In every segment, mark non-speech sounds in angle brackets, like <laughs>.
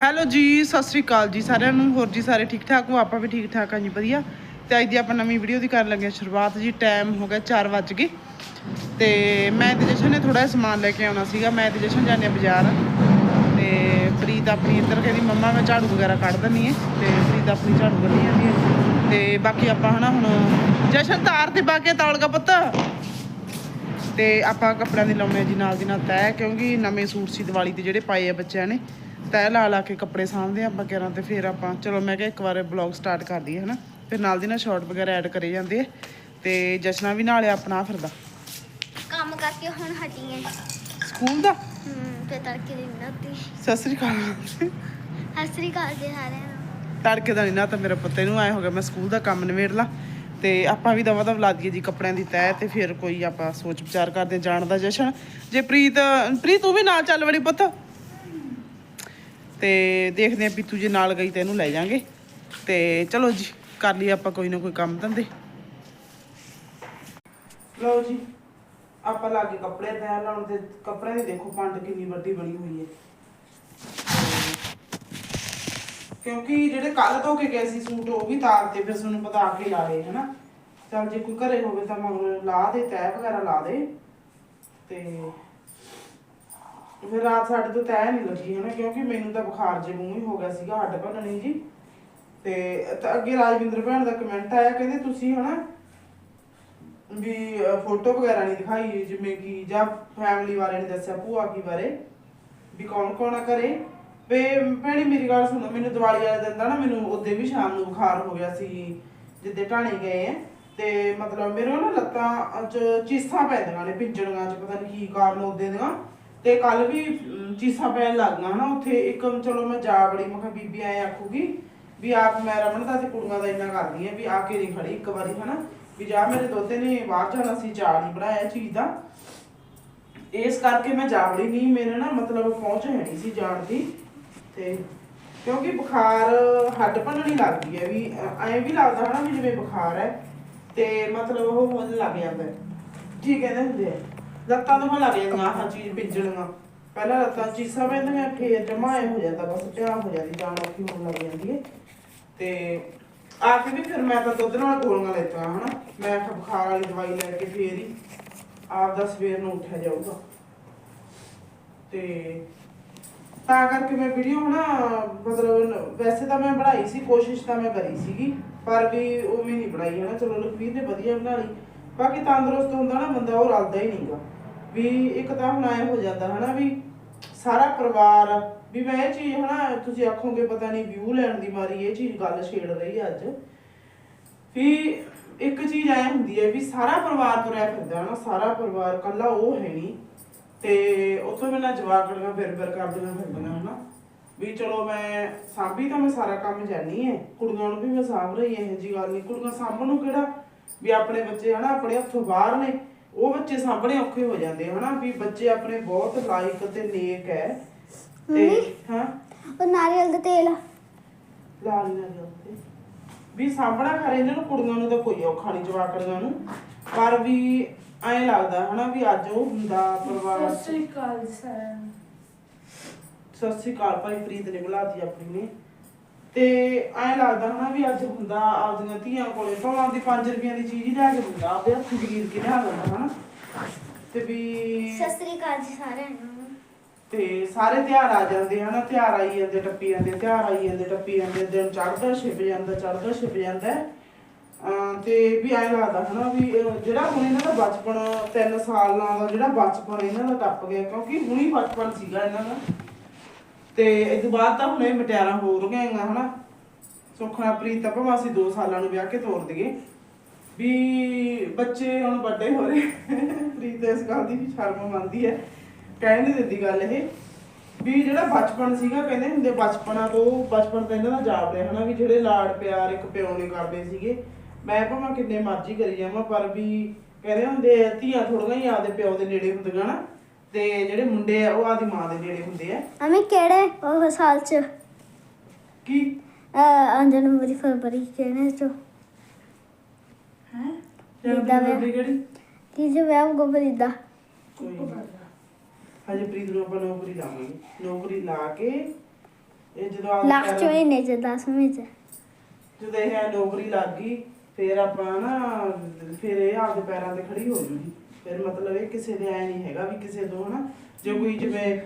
Hello ਜੀ, ਸਤਿ ਸ੍ਰੀ ਅਕਾਲ ਜੀ ਸਾਰਿਆਂ ਨੂੰ। ਹੋਰ ਜੀ ਸਾਰੇ ਠੀਕ ਠਾਕ ਹੋ? ਆਪਾਂ ਵੀ ਠੀਕ ਠਾਕ ਆ ਜੀ, ਵਧੀਆ। ਤੇ ਅੱਜ ਦੀ ਆਪਾਂ ਨਵੀਂ ਵੀਡੀਓ ਦੀ ਕਰਨ ਲੱਗੇ ਸ਼ੁਰੂਆਤ ਜੀ ਟਾਈਮ ਹੋ ਗਿਆ 4 ਵੱਜ ਗਏ। ਤੇ ਮੈਂ ਤੇ ਜਸ਼ਨ ਨੇ ਥੋੜਾ ਸਮਾਨ ਲੈ ਕੇ ਆਉਣਾ ਸੀਗਾ। ਮੈਂ ਤੇ ਜਸ਼ਨ ਜਾਂਦੇ ਆ ਬਾਜ਼ਾਰ। ਤੇ ਪ੍ਰੀਤ ਆਪਣੀ ਇੱਧਰ ਕਹਿੰਦੀ, ਮੰਮਾ, ਮੈਂ ਝਾੜੂ ਵਗੈਰਾ ਕੱਢ ਦਿੰਨੀ ਹੈ। ਤੇ ਪ੍ਰੀਤ ਆਪਣੀ ਝਾੜੂ ਕੱਢੀ ਜਾਂਦੀ ਹੈ। ਤੇ ਬਾਕੀ ਆਪਾਂ ਹਨਾ ਹੁਣ ਜਸ਼ਨ ਤਾਰ ਤੇ ਪਾ ਕੇ ਤੌਲਗਾ ਪੁੱਤ। ਤੇ ਆਪਾਂ ਕੱਪੜਿਆਂ ਦੀ ਲਾਉਣੇ ਆ ਜੀ ਨਾਲ ਦੀ ਨਾਲ ਤੈਅ, ਕਿਉਂਕਿ ਨਵੇਂ ਸੂਟ ਸੀ ਦੀਵਾਲੀ ਤੇ ਜਿਹੜੇ ਪਾਏ ਆ ਬੱਚਿਆਂ ਨੇ। ਤੈਅ ਲਾ ਲਾ ਕੇ ਕੱਪੜੇ ਸਾਂਭਦੇ ਆਪਾਂ ਕਿਰਾਂ ਤੇ ਫਿਰ ਆਪਾਂ ਚਲੋ ਮੈਂ ਕਿਹਾ ਇੱਕ ਵਾਰ ਬਲੌਗ ਸਟਾਰਟ ਕਰ ਦਈਏ ਹਨਾ। ਫਿਰ ਨਾਲ ਦੀ ਨਾਲ ਸ਼ਾਰਟ ਵਗੈਰਾ ਐਡ ਕਰੇ ਜਾਂਦੇ ਆ। ਤੇ ਜਸ਼ਨਾ ਵੀ ਨਾਲੇ ਆਪਣਾ ਫਿਰਦਾ। ਕੰਮ ਕਰਕੇ ਹੁਣ ਹਟੀ ਐ ਸਕੂਲ ਦਾ? ਹੂੰ ਤੇ ਤੜਕੇ ਦੀ ਨੱਤੀ ਸਤਿ ਸ੍ਰੀ ਅਕਾਲ। ਸਤਿ ਸ੍ਰੀ ਅਕਾਲ ਜੀ ਸਾਰਿਆਂ ਨੂੰ। ਤੜਕੇ ਦਾ ਨਹੀਂ ਨਾ ਤਾਂ ਮੇਰਾ ਪੁੱਤੇ ਨੂੰ ਆਇਆ ਹੋ ਗਿਆ ਮੈਂ ਸਕੂਲ ਦਾ ਕੰਮ ਨਿਬੇੜ ਲਾ। ਤੇ ਆਪਾਂ ਵੀ ਦਵਾ ਦਵ ਲਾ ਦਈਏ ਜੀ ਕੱਪੜਿਆਂ ਦੀ ਤੈਅ ਤੇ ਫਿਰ ਕੋਈ ਆਪਾਂ ਸੋਚ ਵਿਚਾਰ ਕਰਦੇ ਜਾਣ ਦਾ ਜਸ਼ਨ। ਜੇ ਪ੍ਰੀਤ ਪ੍ਰੀਤ ਤੂੰ ਵੀ ਨਾਲ ਚੱਲ ਵੜੀ ਪੁੱਤ। ਤੇ ਦੇਖਦੇ ਆ ਪੀਤੂ ਜੇ ਨਾਲ ਗਈ ਤੇ ਇਹਨੂੰ ਲੈ ਜਾਾਂਗੇ। ਤੇ ਚਲੋ ਜੀ, ਕਰ ਲਈ ਆਪਾਂ ਕੋਈ ਨਾ ਕੋਈ ਕੰਮ ਧੰਦੇ। ਲਓ ਜੀ, ਆਪਾਂ ਲਾ ਕੇ ਕੱਪੜੇ ਤੈਅ ਲਾਉਣ ਤੇ ਕੱਪੜਿਆਂ ਦੀ ਦੇਖੋ ਪੰਡ ਕਿੰਨੀ ਵੱਡੀ ਬਣੀ ਹੋਈ ਹੈ। ਕਿਉਂਕਿ ਜਿਹੜੇ ਕੱਲ ਧੋ ਕੇ ਗਏ ਸੀ ਸੂਟ, ਉਹ ਵੀ ਤਾਰ ਤੇ ਫਿਰ ਤੁਹਾਨੂੰ ਪਤਾ ਆ ਕੇ ਲਾਏ, ਹਨਾ? ਚਲ ਜੇ ਕੋਈ ਘਰੇ ਹੋਵੇ ਤਾਂ ਮਗਰ ਲਾ ਦੇ ਤੈਅ ਵਗੈਰਾ ਲਾ ਦੇ। ਤੇ ਫਿਰ ਰਾਤ ਸਾਡੇ ਤੋਂ ਤੈਅ ਨਹੀਂ ਲੱਗੀ। ਹਨਾ ਕਿਉਂਕਿ ਮੈਨੂੰ ਤਾਂ ਬੁਖਾਰ ਜੇ ਮੂੰਹ ਹੀ ਹੋ ਗਿਆ ਸੀਗਾ, ਹੱਡ ਭੰਨਣੀ ਜੀ। ਤੇ ਤਾਂ ਅੱਗੇ ਰਾਜਵਿੰਦਰ ਭੈਣ ਦਾ ਕਮੈਂਟ ਆਇਆ, ਕਹਿੰਦੇ ਤੁਸੀਂ ਹਨਾ ਵੀ ਫੋਟੋ ਵਗੈਰਾ ਨਹੀਂ ਦਿਖਾਈ, ਜਿਵੇਂ ਕਿ ਜਾਂ ਫੈਮਿਲੀ ਬਾਰੇ ਨਹੀਂ ਦੱਸਿਆ, ਭੂਆ ਕੀ ਬਾਰੇ, ਵੀ ਕੌਣ ਕੌਣ ਆ ਘਰੇ। ਵੇ ਭੈਣੀ ਮੇਰੀ ਗੱਲ ਸੁਣੋ, ਮੈਨੂੰ ਦੀਵਾਲੀ ਵਾਲੇ ਦਿਨ ਦਾ ਨਾ ਮੈਨੂੰ ਉਹਦੇ ਵੀ ਸ਼ਾਮ ਨੂੰ ਬੁਖਾਰ ਹੋ ਗਿਆ ਸੀ, ਜਿੱਦੇ ਢਾਣੇ ਗਏ ਆ। ਤੇ ਮਤਲਬ ਮੇਰੇ ਨਾ ਲੱਤਾਂ ਚ ਚੀਸਾਂ ਪੈਂਦੀਆਂ ਨੇ ਪਿੰਜੜੀਆਂ ਚ, ਪਤਾ ਨਹੀਂ ਕੀ ਕਾਰਨ ਉਹਦੇ ਦੀਆਂ। ਤੇ ਕੱਲ ਵੀ ਅਮ, ਚੀਸਾਂ ਪੈਣ ਲੱਗ ਗਈਆਂ ਨਾ ਉੱਥੇ। ਇੱਕ ਚਲੋ ਮੈਂ ਜਾ ਬੜੀ ਮੈਂ ਕਿਹਾ ਬੀਬੀ ਐ ਆਖੂਗੀ ਵੀ ਆਪ ਮੈਂ ਰਮਨ ਦਾ ਤੇ ਕੁੜੀਆਂ ਦਾ ਇੰਨਾ ਕਰਦੀ ਐ ਵੀ ਆ ਕੇ ਨਹੀਂ ਖੜੀ ਇੱਕ ਵਾਰੀ ਹਨਾ। ਵੀ ਜਾ ਮੇਰੇ ਦੋਤੇ ਨੇ ਬਾਹਰ ਜਾਣਾ ਸੀ ਚਾਰ ਨਹੀਂ ਬਣਾਇਆ ਚੀਜ਼ ਦਾ। ਇਸ ਕਰਕੇ ਮੈਂ ਜਾਵੜੀ ਨਹੀਂ ਮੇਰੇ ਨਾ ਮਤਲਬ ਪਹੁੰਚ ਹੈ ਨਹੀਂ ਸੀ ਜਾਣ ਦੀ। ਤੇ ਕਿਉਂਕਿ ਬੁਖਾਰ ਹੱਡ ਭੰਨਣੀ ਲੱਗਦੀ ਹੈ ਵੀ ਐਂ ਵੀ ਲੱਗਦਾ ਹਨਾ ਵੀ ਜਿਵੇਂ ਬੁਖਾਰ ਹੈ ਤੇ ਮਤਲਬ ਉਹ ਹੋਣ ਲੱਗ ਜਾਂਦਾ ਹੈ। ਕੀ ਕਹਿੰਦੇ ਹੁੰਦੇ ਆ? ਲੱਤਾਂ ਤੋਂ ਲੱਗ ਜਾਂਦੀਆਂ, ਆਹ ਚੀਜ਼ ਪਿੰਜਣੀਆਂ। ਪਹਿਲਾਂ ਲੱਤਾਂ ਚੀਸਾਂ ਪੈਂਦੀਆਂ ਫੇਰ ਜਮਾਏ ਹੋ ਜਾਂਦਾ, ਬਸ ਪਿਆ ਹੋ ਜਾਂਦੀ ਜਾਨ ਔਖੀ ਹੋਣ ਲੱਗ ਜਾਂਦੀ ਹੈ ਤੇ ਆ ਕੇ ਵੀ ਫਿਰ ਮੈਂ ਤਾਂ ਦੁੱਧ ਨਾਲ ਗੋਲੀਆਂ ਲੈਤੀਆਂ, ਹਨਾ। ਮੈਂ ਕਿਹਾ ਬੁਖਾਰ ਵਾਲੀ ਦਵਾਈ ਲੈ ਕੇ ਫੇਰ ਹੀ ਆਪਦਾ ਸਵੇਰ ਨੂੰ ਉੱਠਿਆ ਜਾਊਗਾ। ਤੇ ਤਾਂ ਕਰਕੇ ਮੈਂ ਵੀਡੀਓ ਹਨਾ, ਮਤਲਬ ਵੈਸੇ ਤਾਂ ਮੈਂ ਬਣਾਈ ਸੀ, ਕੋਸ਼ਿਸ਼ ਤਾਂ ਮੈਂ ਕਰੀ ਸੀਗੀ, ਪਰ ਵੀ ਉਹ ਵੀ ਨਹੀਂ ਬਣਾਈ, ਹਨਾ। ਚਲੋ ਲਖਵੀਰ ਨੇ ਵਧੀਆ ਬਣਾ ਲਈ। ਬਾਕੀ ਤੰਦਰੁਸਤ ਹੁੰਦਾ ਨਾ ਬੰਦਾ, ਉਹ ਰਲਦਾ ਹੀ ਨਹੀਂਗਾ ਵੀ ਇੱਕ ਤਾਂ ਹੁਣ ਐ ਹੋ ਜਾਂਦਾ, ਹਨਾ ਵੀ ਸਾਰਾ ਪਰਿਵਾਰ, ਵੀ ਮੈਂ ਇਹ ਚੀਜ਼, ਹਨਾ, ਤੁਸੀਂ ਆਖੋਗੇ ਪਤਾ ਨਹੀਂ ਵਿਊ ਲੈਣ ਦੀ ਮਾਰੀ ਇਹ ਚੀਜ਼ ਗੱਲ ਛੇੜ ਰਹੀ ਅੱਜ। ਵੀ ਇੱਕ ਚੀਜ਼ ਐ ਹੁੰਦੀ ਹੈ ਵੀ ਸਾਰਾ ਪਰਿਵਾਰ ਤੁਰਿਆ ਫਿਰਦਾ ਨਾ ਸਾਰਾ ਪਰਿਵਾਰ ਕੱਲਾ ਉਹ ਹੈ ਨਹੀਂ। ਤੇ ਉੱਥੋਂ ਮੈਨਾਂ ਜਵਾਕੜੀਆਂ ਫਿਰ ਫਿਰ ਕਰਦੀਆਂ ਫਿਰਦੀਆਂ, ਹਨਾ। ਵੀ ਚਲੋ ਮੈਂ ਸਾਂਭੀ ਤਾਂ ਮੈਂ ਸਾਰਾ ਕੰਮ ਜਾਣੀ ਹੈ ਕੁੜੀਆਂ ਨੂੰ ਵੀ ਮੈਂ ਸਾਂਭ ਰਹੀ ਇਹ ਜੀ ਗੱਲ ਨਹੀਂ ਕੁੜੀਆਂ ਸਾਂਭਣ ਨੂੰ ਕਿਹੜਾ ਵੀ ਆਪਣੇ ਬੱਚੇ, ਹਨਾ, ਆਪਣੇ ਹੱਥੋਂ ਬਾਹਰ ਨੇ। ਉਹ ਬੱਚੇ ਸਾਂਭਣੇ ਔਖੇ ਹੋ ਜਾਂਦੇ ਹਨਾ ਵੀ ਬੱਚੇ ਆਪਣੇ ਬਹੁਤ ਲਾਇਕ ਤੇ ਨੇਕ ਹੈ ਤੇ ਹਾਂ? ਉਹ ਨਾਰੀਅਲ ਦਾ ਤੇਲ ਲਾਲ ਵੀ ਸਾਂਭਣਾ ਖਰੇ ਇਹਨਾਂ ਨੂੰ ਕੁੜੀਆਂ ਨੂੰ ਤਾਂ ਕੋਈ ਔਖਾ ਨਹੀਂ ਜਵਾਕੜੀਆਂ ਨੂੰ। ਪਰ ਵੀ ਐਂ ਲੱਗਦਾ ਹਨਾ ਵੀ ਅੱਜ ਉਹ ਹੁੰਦਾ ਪਰਿਵਾਰ ਸ੍ਰੀ ਅਕਾਲ ਸਤਿ ਸ੍ਰੀ ਅਕਾਲ ਭਾਈ ਪ੍ਰੀਤ ਨੇ ਬੁਲਾਤੀ ਆਪਣੀ ਨੇ। ਤੇ ਐਂ ਲੱਗਦਾ ਹਨਾ ਵੀ ਅੱਜ ਹੁੰਦਾ ਆਪਦੀਆਂ ਧੀਆਂ ਕੋਲੇ ਭਾਵੇਂ ਦੀ 5 ਰੁਪਈਆਂ ਦੀ ਚੀਜ਼ ਹੀ ਲੈ ਕੇ ਦਿੰਦਾ ਆਪਦੇ ਹੱਥ ਜਗੀਰ ਕੇ ਲਿਆ ਦਿੰਦਾ ਹਨਾ? ਤੇ ਵੀ ਸਤਿ ਸ੍ਰੀ ਅਕਾਲ ਜੀ ਸਾਰਿਆਂ ਨੂੰ। ਤੇ ਸਾਰੇ ਤਿਉਹਾਰ ਆ ਜਾਂਦੇ ਹਨਾ ਤਿਉਹਾਰ ਆਈ ਜਾਂਦੇ ਟੱਪੀ ਜਾਂਦੇ ਤਿਉਹਾਰ ਆਈ ਜਾਂਦੇ ਟੱਪੀ ਜਾਂਦੇ ਦਿਨ ਚੜ੍ਹਦਾ ਛਿਪ ਜਾਂਦਾ ਚੜ੍ਹਦਾ ਛਿਪ ਜਾਂਦਾ। ਤੇ ਵੀ ਐਂ ਲੱਗਦਾ ਹਨਾ ਵੀ ਜਿਹੜਾ ਹੁਣ ਇਹਨਾਂ ਦਾ ਬਚਪਨ 3 ਸਾਲਾਂ ਦਾ ਜਿਹੜਾ ਬਚਪਨ ਇਹਨਾਂ ਦਾ ਟੱਪ ਗਿਆ ਕਿਉਂਕਿ ਹੁਣੀ ਬਚਪਨ ਸੀਗਾ ਇਹਨਾਂ ਦਾ। ਤੇ ਇਸ ਤੋਂ ਬਾਅਦ ਤਾਂ ਹੁਣ ਇਹ ਮਟਿਆਰਾਂ ਹੋਰ ਰਹੀਆਂ ਹਨਾ। ਸੁਖਣਾ ਪ੍ਰੀਤ ਤਾਂ ਭਾਵੇਂ ਅਸੀਂ 2 ਸਾਲਾਂ ਨੂੰ ਵਿਆਹ ਕੇ ਤੋਰ ਦਈਏ। ਵੀ ਬੱਚੇ ਹੁਣ ਵੱਡੇ ਹੋ ਰਹੇ ਪ੍ਰੀਤ ਇਸ ਗੱਲ ਦੀ ਵੀ ਸ਼ਰਮ ਮੰਨਦੀ ਹੈ। ਕਹਿ ਨਹੀਂ ਦਿੰਦੀ ਗੱਲ ਇਹ। ਵੀ ਜਿਹੜਾ ਬਚਪਨ ਸੀਗਾ ਕਹਿੰਦੇ ਹੁੰਦੇ ਬਚਪਨਾ ਤੋਂ ਬਚਪਨ ਤਾਂ ਇਹਨਾਂ ਦਾ ਜਾਪ ਰਿਹਾ ਹਨਾ। ਵੀ ਜਿਹੜੇ ਲਾੜ ਪਿਆਰ ਇੱਕ ਪਿਓ ਨੇ ਕਰਦੇ ਸੀਗੇ। ਮੈਂ ਭਾਵੇਂ ਕਿੰਨੇ ਮਰਜ਼ੀ ਕਰੀ ਜਾਵਾਂ, ਪਰ ਵੀ ਕਹਿੰਦੇ ਹੁੰਦੇ ਧੀਆਂ ਥੋੜੀਆਂ ਹੀ ਆਪਦੇ ਪਿਓ ਦੇ ਨੇੜੇ ਹੁੰਦੀਆਂ ਨਾ। ਤੇ ਜਿਹੜੇ ਮੁੰਡੇ ਆ ਉਹ ਆਪਦੀ ਮਾਂ ਦੇ ਨੇੜੇ ਹੁੰਦੇ ਆ। ਅਮੀ ਕਿਹੜੇ ਉਹ ਸਾਲ ਚ? ਕੀ? ਅਹ ਜਨਵਰੀ ਫਰਵਰੀ ਕਿਹੜੇ ਚ? ਹੈ? ਜਿੱਦਾਂ ਮੈਂ- ਕਿਹੜੀ? ਕੀ ਜੋ ਵਿਆਹ ਗੋਬਰੀਦਾ ਕੋਈ ਨੀ। ਹਜੇ ਪ੍ਰੀਤ ਨੂੰ ਆਪਾਂ ਨੌਕਰੀ ਲਾਵਾਂਗੇ। ਨੌਕਰੀ ਲਾ ਕੇ ਇਹ ਜਦੋਂ ਆਪਦੇ ਲਾਸਟ ਪੈਰਾਂ- ਮਹੀਨੇ ਚ 10 ਮਹੀਨੇ ਚ। ਜਦੋਂ ਇਹ ਨੌਕਰੀ ਲੱਗ ਗਈ ਫਿਰ ਆਪਾਂ ਨਾ ਫਿਰ ਇਹ ਆਪਦੇ ਪੈਰਾਂ ਤੇ ਖੜੀ ਹੋ ਜੂਗੀ ਫਿਰ ਮਤਲਬ ਇਹ ਕਿਸੇ ਦੇ ਐ ਨਹੀਂ ਹੈਗਾ ਵੀ ਕਿਸੇ ਤੋਂ ਹਨਾ? ਜੇ ਕੋਈ ਜਿਵੇਂ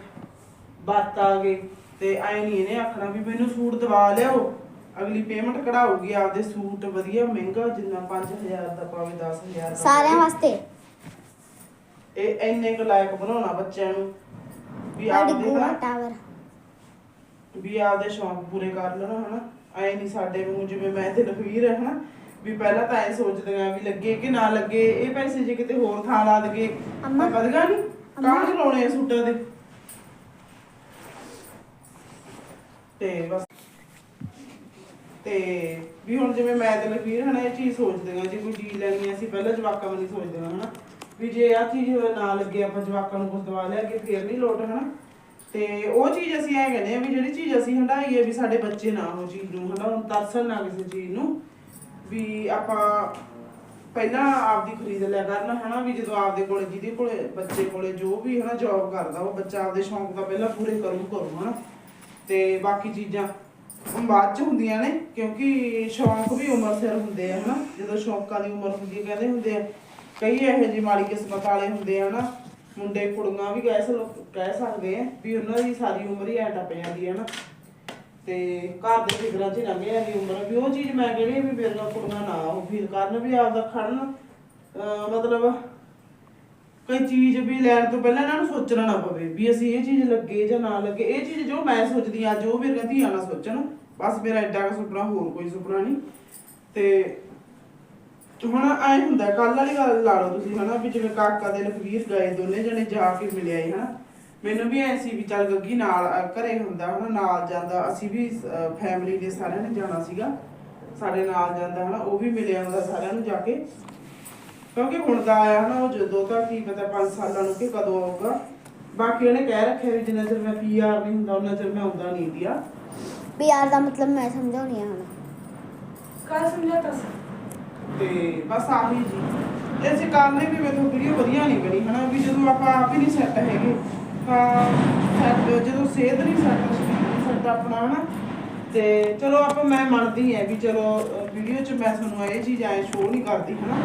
ਬਾਤ ਆ ਗਈ ਤੇ ਐ ਨਹੀਂ ਇਹਨੇ ਆਖਣਾ ਵੀ ਮੈਨੂੰ ਸੂਟ ਦਵਾ ਲਿਆਓ ਅਗਲੀ ਪੇਮੈਂਟ ਕਢਾਊਗੀ ਆਪਦੇ ਸੂਟ ਵਧੀਆ ਮਹਿੰਗਾ ਜਿੰਨਾ 5000 ਦਾ ਪਾਵੇ 10000 ਦਾ ਸਾਰਿਆਂ। ਵਾਸਤੇ? ਇਹ ਇੰਨੇ ਕੁ ਲਾਇਕ ਬਣਾਉਣਾ ਬੱਚਿਆਂ ਨੂੰ ਵੀ ਆਪਦੇ ਹਨਾ? ਟਾਵਰ ਵੀ ਆਪਦੇ ਸ਼ੌਂਕ ਪੂਰੇ ਕਰ ਲੈਣਾ ਹਨਾ? ਐ ਨਹੀਂ ਸਾਡੇ ਵਾਂਗੂ ਜਿਵੇਂ ਮੈਂ ਤੇ ਲਖਵੀਰ ਹੈ ਹਨਾ? ਵੀ ਪਹਿਲਾਂ ਤਾਂ ਐ ਸੋਚਦੇ ਆ ਵੀ ਲੱਗੇ ਕਿ ਨਾ ਲੱਗੇ ਇਹ ਪੈਸੇ ਜੇ ਕਿਤੇ ਹੋਰ ਥਾਂ ਲਾ ਦਗੇ ਅੰਮਾ। ਤਾਂ ਵਧਗਾ ਨਹੀਂ ਅੰਮਾ। ਕਾਹਨ ਲਾਉਣੇ ਆ ਸੂਟਾਂ ਦੇ? ਤੇ ਬਸ। ਤੇ ਵੀ ਹੁਣ ਜਿਵੇਂ ਮੈਂ ਤੇ ਲਖਵੀਰ ਹਨਾ ਇਹ ਚੀਜ਼ ਸੋਚਦੇ ਆ ਜੇ ਕੋਈ ਚੀਜ਼ ਲੈਣੀ ਆ, ਅਸੀਂ ਪਹਿਲਾਂ ਜਵਾਕਾਂ ਵਾਲੀ ਸੋਚਦੇ ਆ ਹਨਾ ਵੀ ਜੇ ਆ ਚੀਜ਼ ਨਾ ਲੱਗੇ ਆਪਾਂ ਜਵਾਕਾਂ ਨੂੰ ਕੁਝ ਦਵਾ ਲਿਆ ਕਿ ਫੇਰ ਨਹੀਂ ਲੋਟ ਹਨਾ। ਤੇ ਉਹ ਚੀਜ਼ ਅਸੀਂ ਐ ਕਹਿੰਦੇ ਆ ਵੀ ਜਿਹੜੀ ਚੀਜ਼ ਅਸੀਂ ਹੰਡਾਈ ਹੈ ਵੀ ਸਾਡੇ ਬੱਚੇ ਨਾ ਉਹ ਚੀਜ਼ ਨੂੰ ਹਨਾ ਹੁਣ ਤਰਸਣ ਨਾ ਕਿਸੇ ਚੀਜ਼ ਨੂੰ। ਵੀ ਆਪਾਂ ਪਹਿਲਾਂ ਆਪਦੀ ਖਰੀਦ ਲਿਆ ਕਰਨ, ਹਨਾ, ਵੀ ਜਦੋਂ ਆਪਦੇ ਕੋਲੇ, ਜਿਹਦੇ ਕੋਲੇ, ਬੱਚੇ ਕੋਲੇ ਜੋ ਵੀ, ਹਨਾ ਜੌਬ ਕਰਦਾ, ਉਹ ਬੱਚਾ ਆਪਦੇ ਸ਼ੌਂਕ ਦਾ ਪਹਿਲਾਂ ਪੂਰੇ ਕਰੂ ਕਰੂ, ਹਨਾ। ਤੇ ਬਾਕੀ ਚੀਜ਼ਾਂ ਬਾਅਦ ਚ ਹੁੰਦੀਆਂ ਨੇ, ਕਿਉਂਕਿ ਸ਼ੌਂਕ ਵੀ ਉਮਰ ਸਿਰ ਹੁੰਦੇ ਆ, ਹਨਾ। ਜਦੋਂ ਸ਼ੌਂਕਾਂ ਦੀ ਉਮਰ ਹੁੰਦੀ ਕਹਿੰਦੇ ਹੁੰਦੇ ਆ, ਕਈ ਇਹੋ ਜਿਹੇ ਮਾੜੀ ਕਿਸਮਤ ਵਾਲੇ ਹੁੰਦੇ ਆ, ਹਨਾ। ਮੁੰਡੇ, ਕੁੜੀਆਂ ਵੀ ਕਹਿ ਸਕ, ਕਹਿ ਸਕਦੇ ਆ ਵੀ ਉਹਨਾਂ ਦੀ ਸਾਰੀ ਉਮਰ ਹੀ ਐ ਟੱਪ ਜਾਂਦੀ ਹੈ ਨਾ ਤੇ ਘਰ ਦੇ ਫਿਕਰਾਂ 'ਚ ਹੀ ਲੰਘ ਜਾਂਦੀ ਉਮਰ। ਵੀ ਉਹ ਚੀਜ਼ ਮੈਂ ਕਹਿੰਦੀ ਆ ਵੀ ਮੇਰੀਆਂ ਕੁੜੀਆਂ ਨਾ ਉਹ ਫੀਲ ਕਰਨ ਵੀ ਆਪਦਾ ਖੜਨ। ਅਹ ਮਤਲਬ ਕੋਈ ਚੀਜ਼ ਵੀ ਲੈਣ ਤੋਂ ਪਹਿਲਾਂ ਇਹਨਾਂ ਨੂੰ ਸੋਚਣਾ ਨਾ ਪਵੇ ਵੀ ਅਸੀਂ ਇਹ ਚੀਜ਼ ਲੱਗੇ ਜਾਂ ਨਾ ਲੱਗੇ। ਇਹ ਚੀਜ਼ ਜੋ ਮੈਂ ਸੋਚਦੀ ਹਾਂ, ਅੱਜ ਉਹ ਮੇਰੀਆਂ ਧੀਆਂ ਨਾ ਸੋਚਣ। ਬਸ ਮੇਰਾ ਐਡਾ ਕੁ ਸੁਪਨਾ, ਹੋਰ ਕੋਈ ਸੁਪਨਾ ਨਹੀਂ। ਤੇ ਹੁਣ ਐ ਹੁੰਦਾ ਕੱਲ ਵਾਲੀ ਗੱਲ ਲਾ ਲਓ ਤੁਸੀਂ, ਹਨਾ, ਵੀ ਜਿਵੇਂ ਕਾਕਾ ਦੇ ਲਖਵੀਰ ਗਏ, ਦੋਨੇ ਜਣੇ ਜਾ ਕੇ ਮਿਲਿਆ ਹਨਾ। ਮੈਨੂੰ ਵੀ ਐ ਸੀ ਵੀ ਚੱਲ ਗੱਗੀ ਨਾਲ ਅ, ਘਰੇ ਹੁੰਦਾ ਹਨਾ ਨਾਲ ਜਾਂਦਾ ਅਸੀਂ ਵੀ ਫੈਮਿਲੀ ਦੇ ਸਾਰਿਆਂ ਨੇ ਜਾਣਾ ਸੀਗਾ। ਸਾਡੇ ਨਾਲ ਜਾਂਦਾ ਹਨਾ ਉਹ ਵੀ ਮਿਲਿਆ ਹੁੰਦਾ ਸਾਰਿਆਂ ਨੂੰ ਜਾ ਕੇ। ਕਿਉਂਕਿ ਹੁਣ ਦਾ ਆਇਆ ਹਨਾ ਉਹ ਜਦੋਂ ਤੱਕ ਕੀ ਪਤਾ 5 ਸਾਲਾਂ ਨੂੰ ਕਿ ਕਦੋਂ ਆਊਗਾ। ਬਾਕੀ ਉਹਨੇ ਕਹਿ ਰੱਖਿਆ ਵੀ ਜਿੰਨਾ ਚਿਰ ਮੈਂ ਪੀਆਰ ਨਹੀਂ ਹੁੰਦਾ ਉਹਨਾਂ ਚਿਰ ਮੈਂ ਆਉਂਦਾ ਨਹੀਂ ਇੰਡੀਆ ਪਿਆਰ ਦਾ ਮਤਲਬ ਮੈਂ ਸਮਝਾਉਣੀ ਆ ਹੁਣ। ਕੱਲ ਸਮਝਾਤਾ ਸੀ? ਤੇ ਬਸ ਆਹੀ ਜੀ। ਤੇ ਅਸੀਂ ਕੰਮ ਨੇ ਵੀ ਮੇਥੋਂ ਵੀਡੀਓ ਵਧੀਆ ਨਹੀਂ ਬਣੀ ਹਨਾ ਵੀ ਜਦੋਂ ਆਪਾਂ ਆਪ ਹੀ ਨਹੀਂ ਸੈੱਟ ਹੈਗੇ। ਤਾਂ ਜਦੋਂ ਸਿਹਤ ਨਹੀਂ ਸੈੱਟ ਸੈੱਟ ਆਪਣਾ ਹਨਾ ਤੇ ਚਲੋ ਆਪਾਂ, ਮੈਂ ਮੰਨਦੀ ਹਾਂ ਵੀ ਚਲੋ ਵੀਡੀਓ 'ਚ ਮੈਂ ਤੁਹਾਨੂੰ ਇਹ ਚੀਜ਼ ਐ ਸ਼ੋਅ ਨਹੀਂ ਕਰਦੀ, ਹਨਾ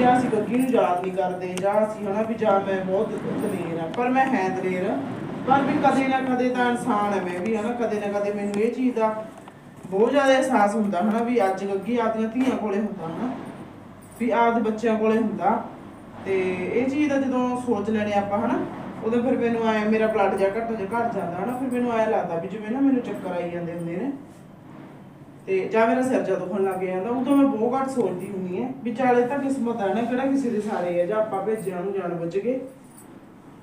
ਜਾਂ ਅਸੀਂ ਗੱਗੀ ਨੂੰ ਯਾਦ ਨਹੀਂ ਕਰਦੇ, ਜਾਂ ਅਸੀਂ, ਹਨਾ, ਵੀ ਜਾਂ ਮੈਂ ਬਹੁਤ ਦਲੇਰ ਆ ਪਰ ਮੈਂ ਹੈ ਦਲੇਰ, ਪਰ ਵੀ ਕਦੇ ਨਾ ਕਦੇ ਤਾਂ ਇਨਸਾਨ ਹੈ ਮੈਂ ਵੀ, ਹਨਾ, ਕਦੇ ਨਾ ਕਦੇ ਮੈਨੂੰ ਇਹ ਚੀਜ਼ ਦਾ ਬਹੁਤ ਜ਼ਿਆਦਾ ਅਹਿਸਾਸ ਹੁੰਦਾ, ਹਨਾ, ਵੀ ਅੱਜ ਗੱਗੀ ਆਪਦੀਆਂ ਧੀਆਂ ਕੋਲੇ ਹੁੰਦਾ, ਹਨਾ, ਵੀ ਆਪਦੇ ਬੱਚਿਆਂ ਕੋਲੇ ਹੁੰਦਾ, ਤੇ ਇਹ ਚੀਜ਼ ਦਾ ਜਦੋਂ ਸੋਚ ਲੈਣੇ ਆਪਾਂ, ਹਨਾ ਉਦੋਂ ਫਿਰ ਮੈਨੂੰ ਆਇਆ ਮੇਰਾ ਬਲੱਡ ਜਾ ਘੱਟ ਜਾ ਘਟ ਜਾਂਦਾ ਹਨਾ ਫਿਰ ਮੈਨੂੰ ਆਇਆ ਲੱਗਦਾ ਵੀ ਜਿਵੇਂ ਨਾ ਮੈਨੂੰ ਚੱਕਰ ਆਈ ਜਾਂਦੇ ਹੁੰਦੇ ਨੇ। ਤੇ ਜਾਂ ਮੇਰਾ ਸਿਰ ਜਾ ਦੁਖਣ ਲੱਗ ਜਾਂਦਾ ਉਦੋਂ ਮੈਂ ਬਹੁਤ ਘੱਟ ਸੋਚਦੀ ਹੁੰਦੀ ਐ ਵੀ ਚੱਲ ਤਾਂ ਕਿਸਮਤ ਆ ਨਾ ਕਿਹੜਾ ਕਿਸੇ ਦੇ ਸਾਰੇ ਆ ਜਾਂ ਆਪਾਂ ਭੇਜਿਆ ਨੂੰ ਜਾਣ ਬੁੱਝ ਕੇ।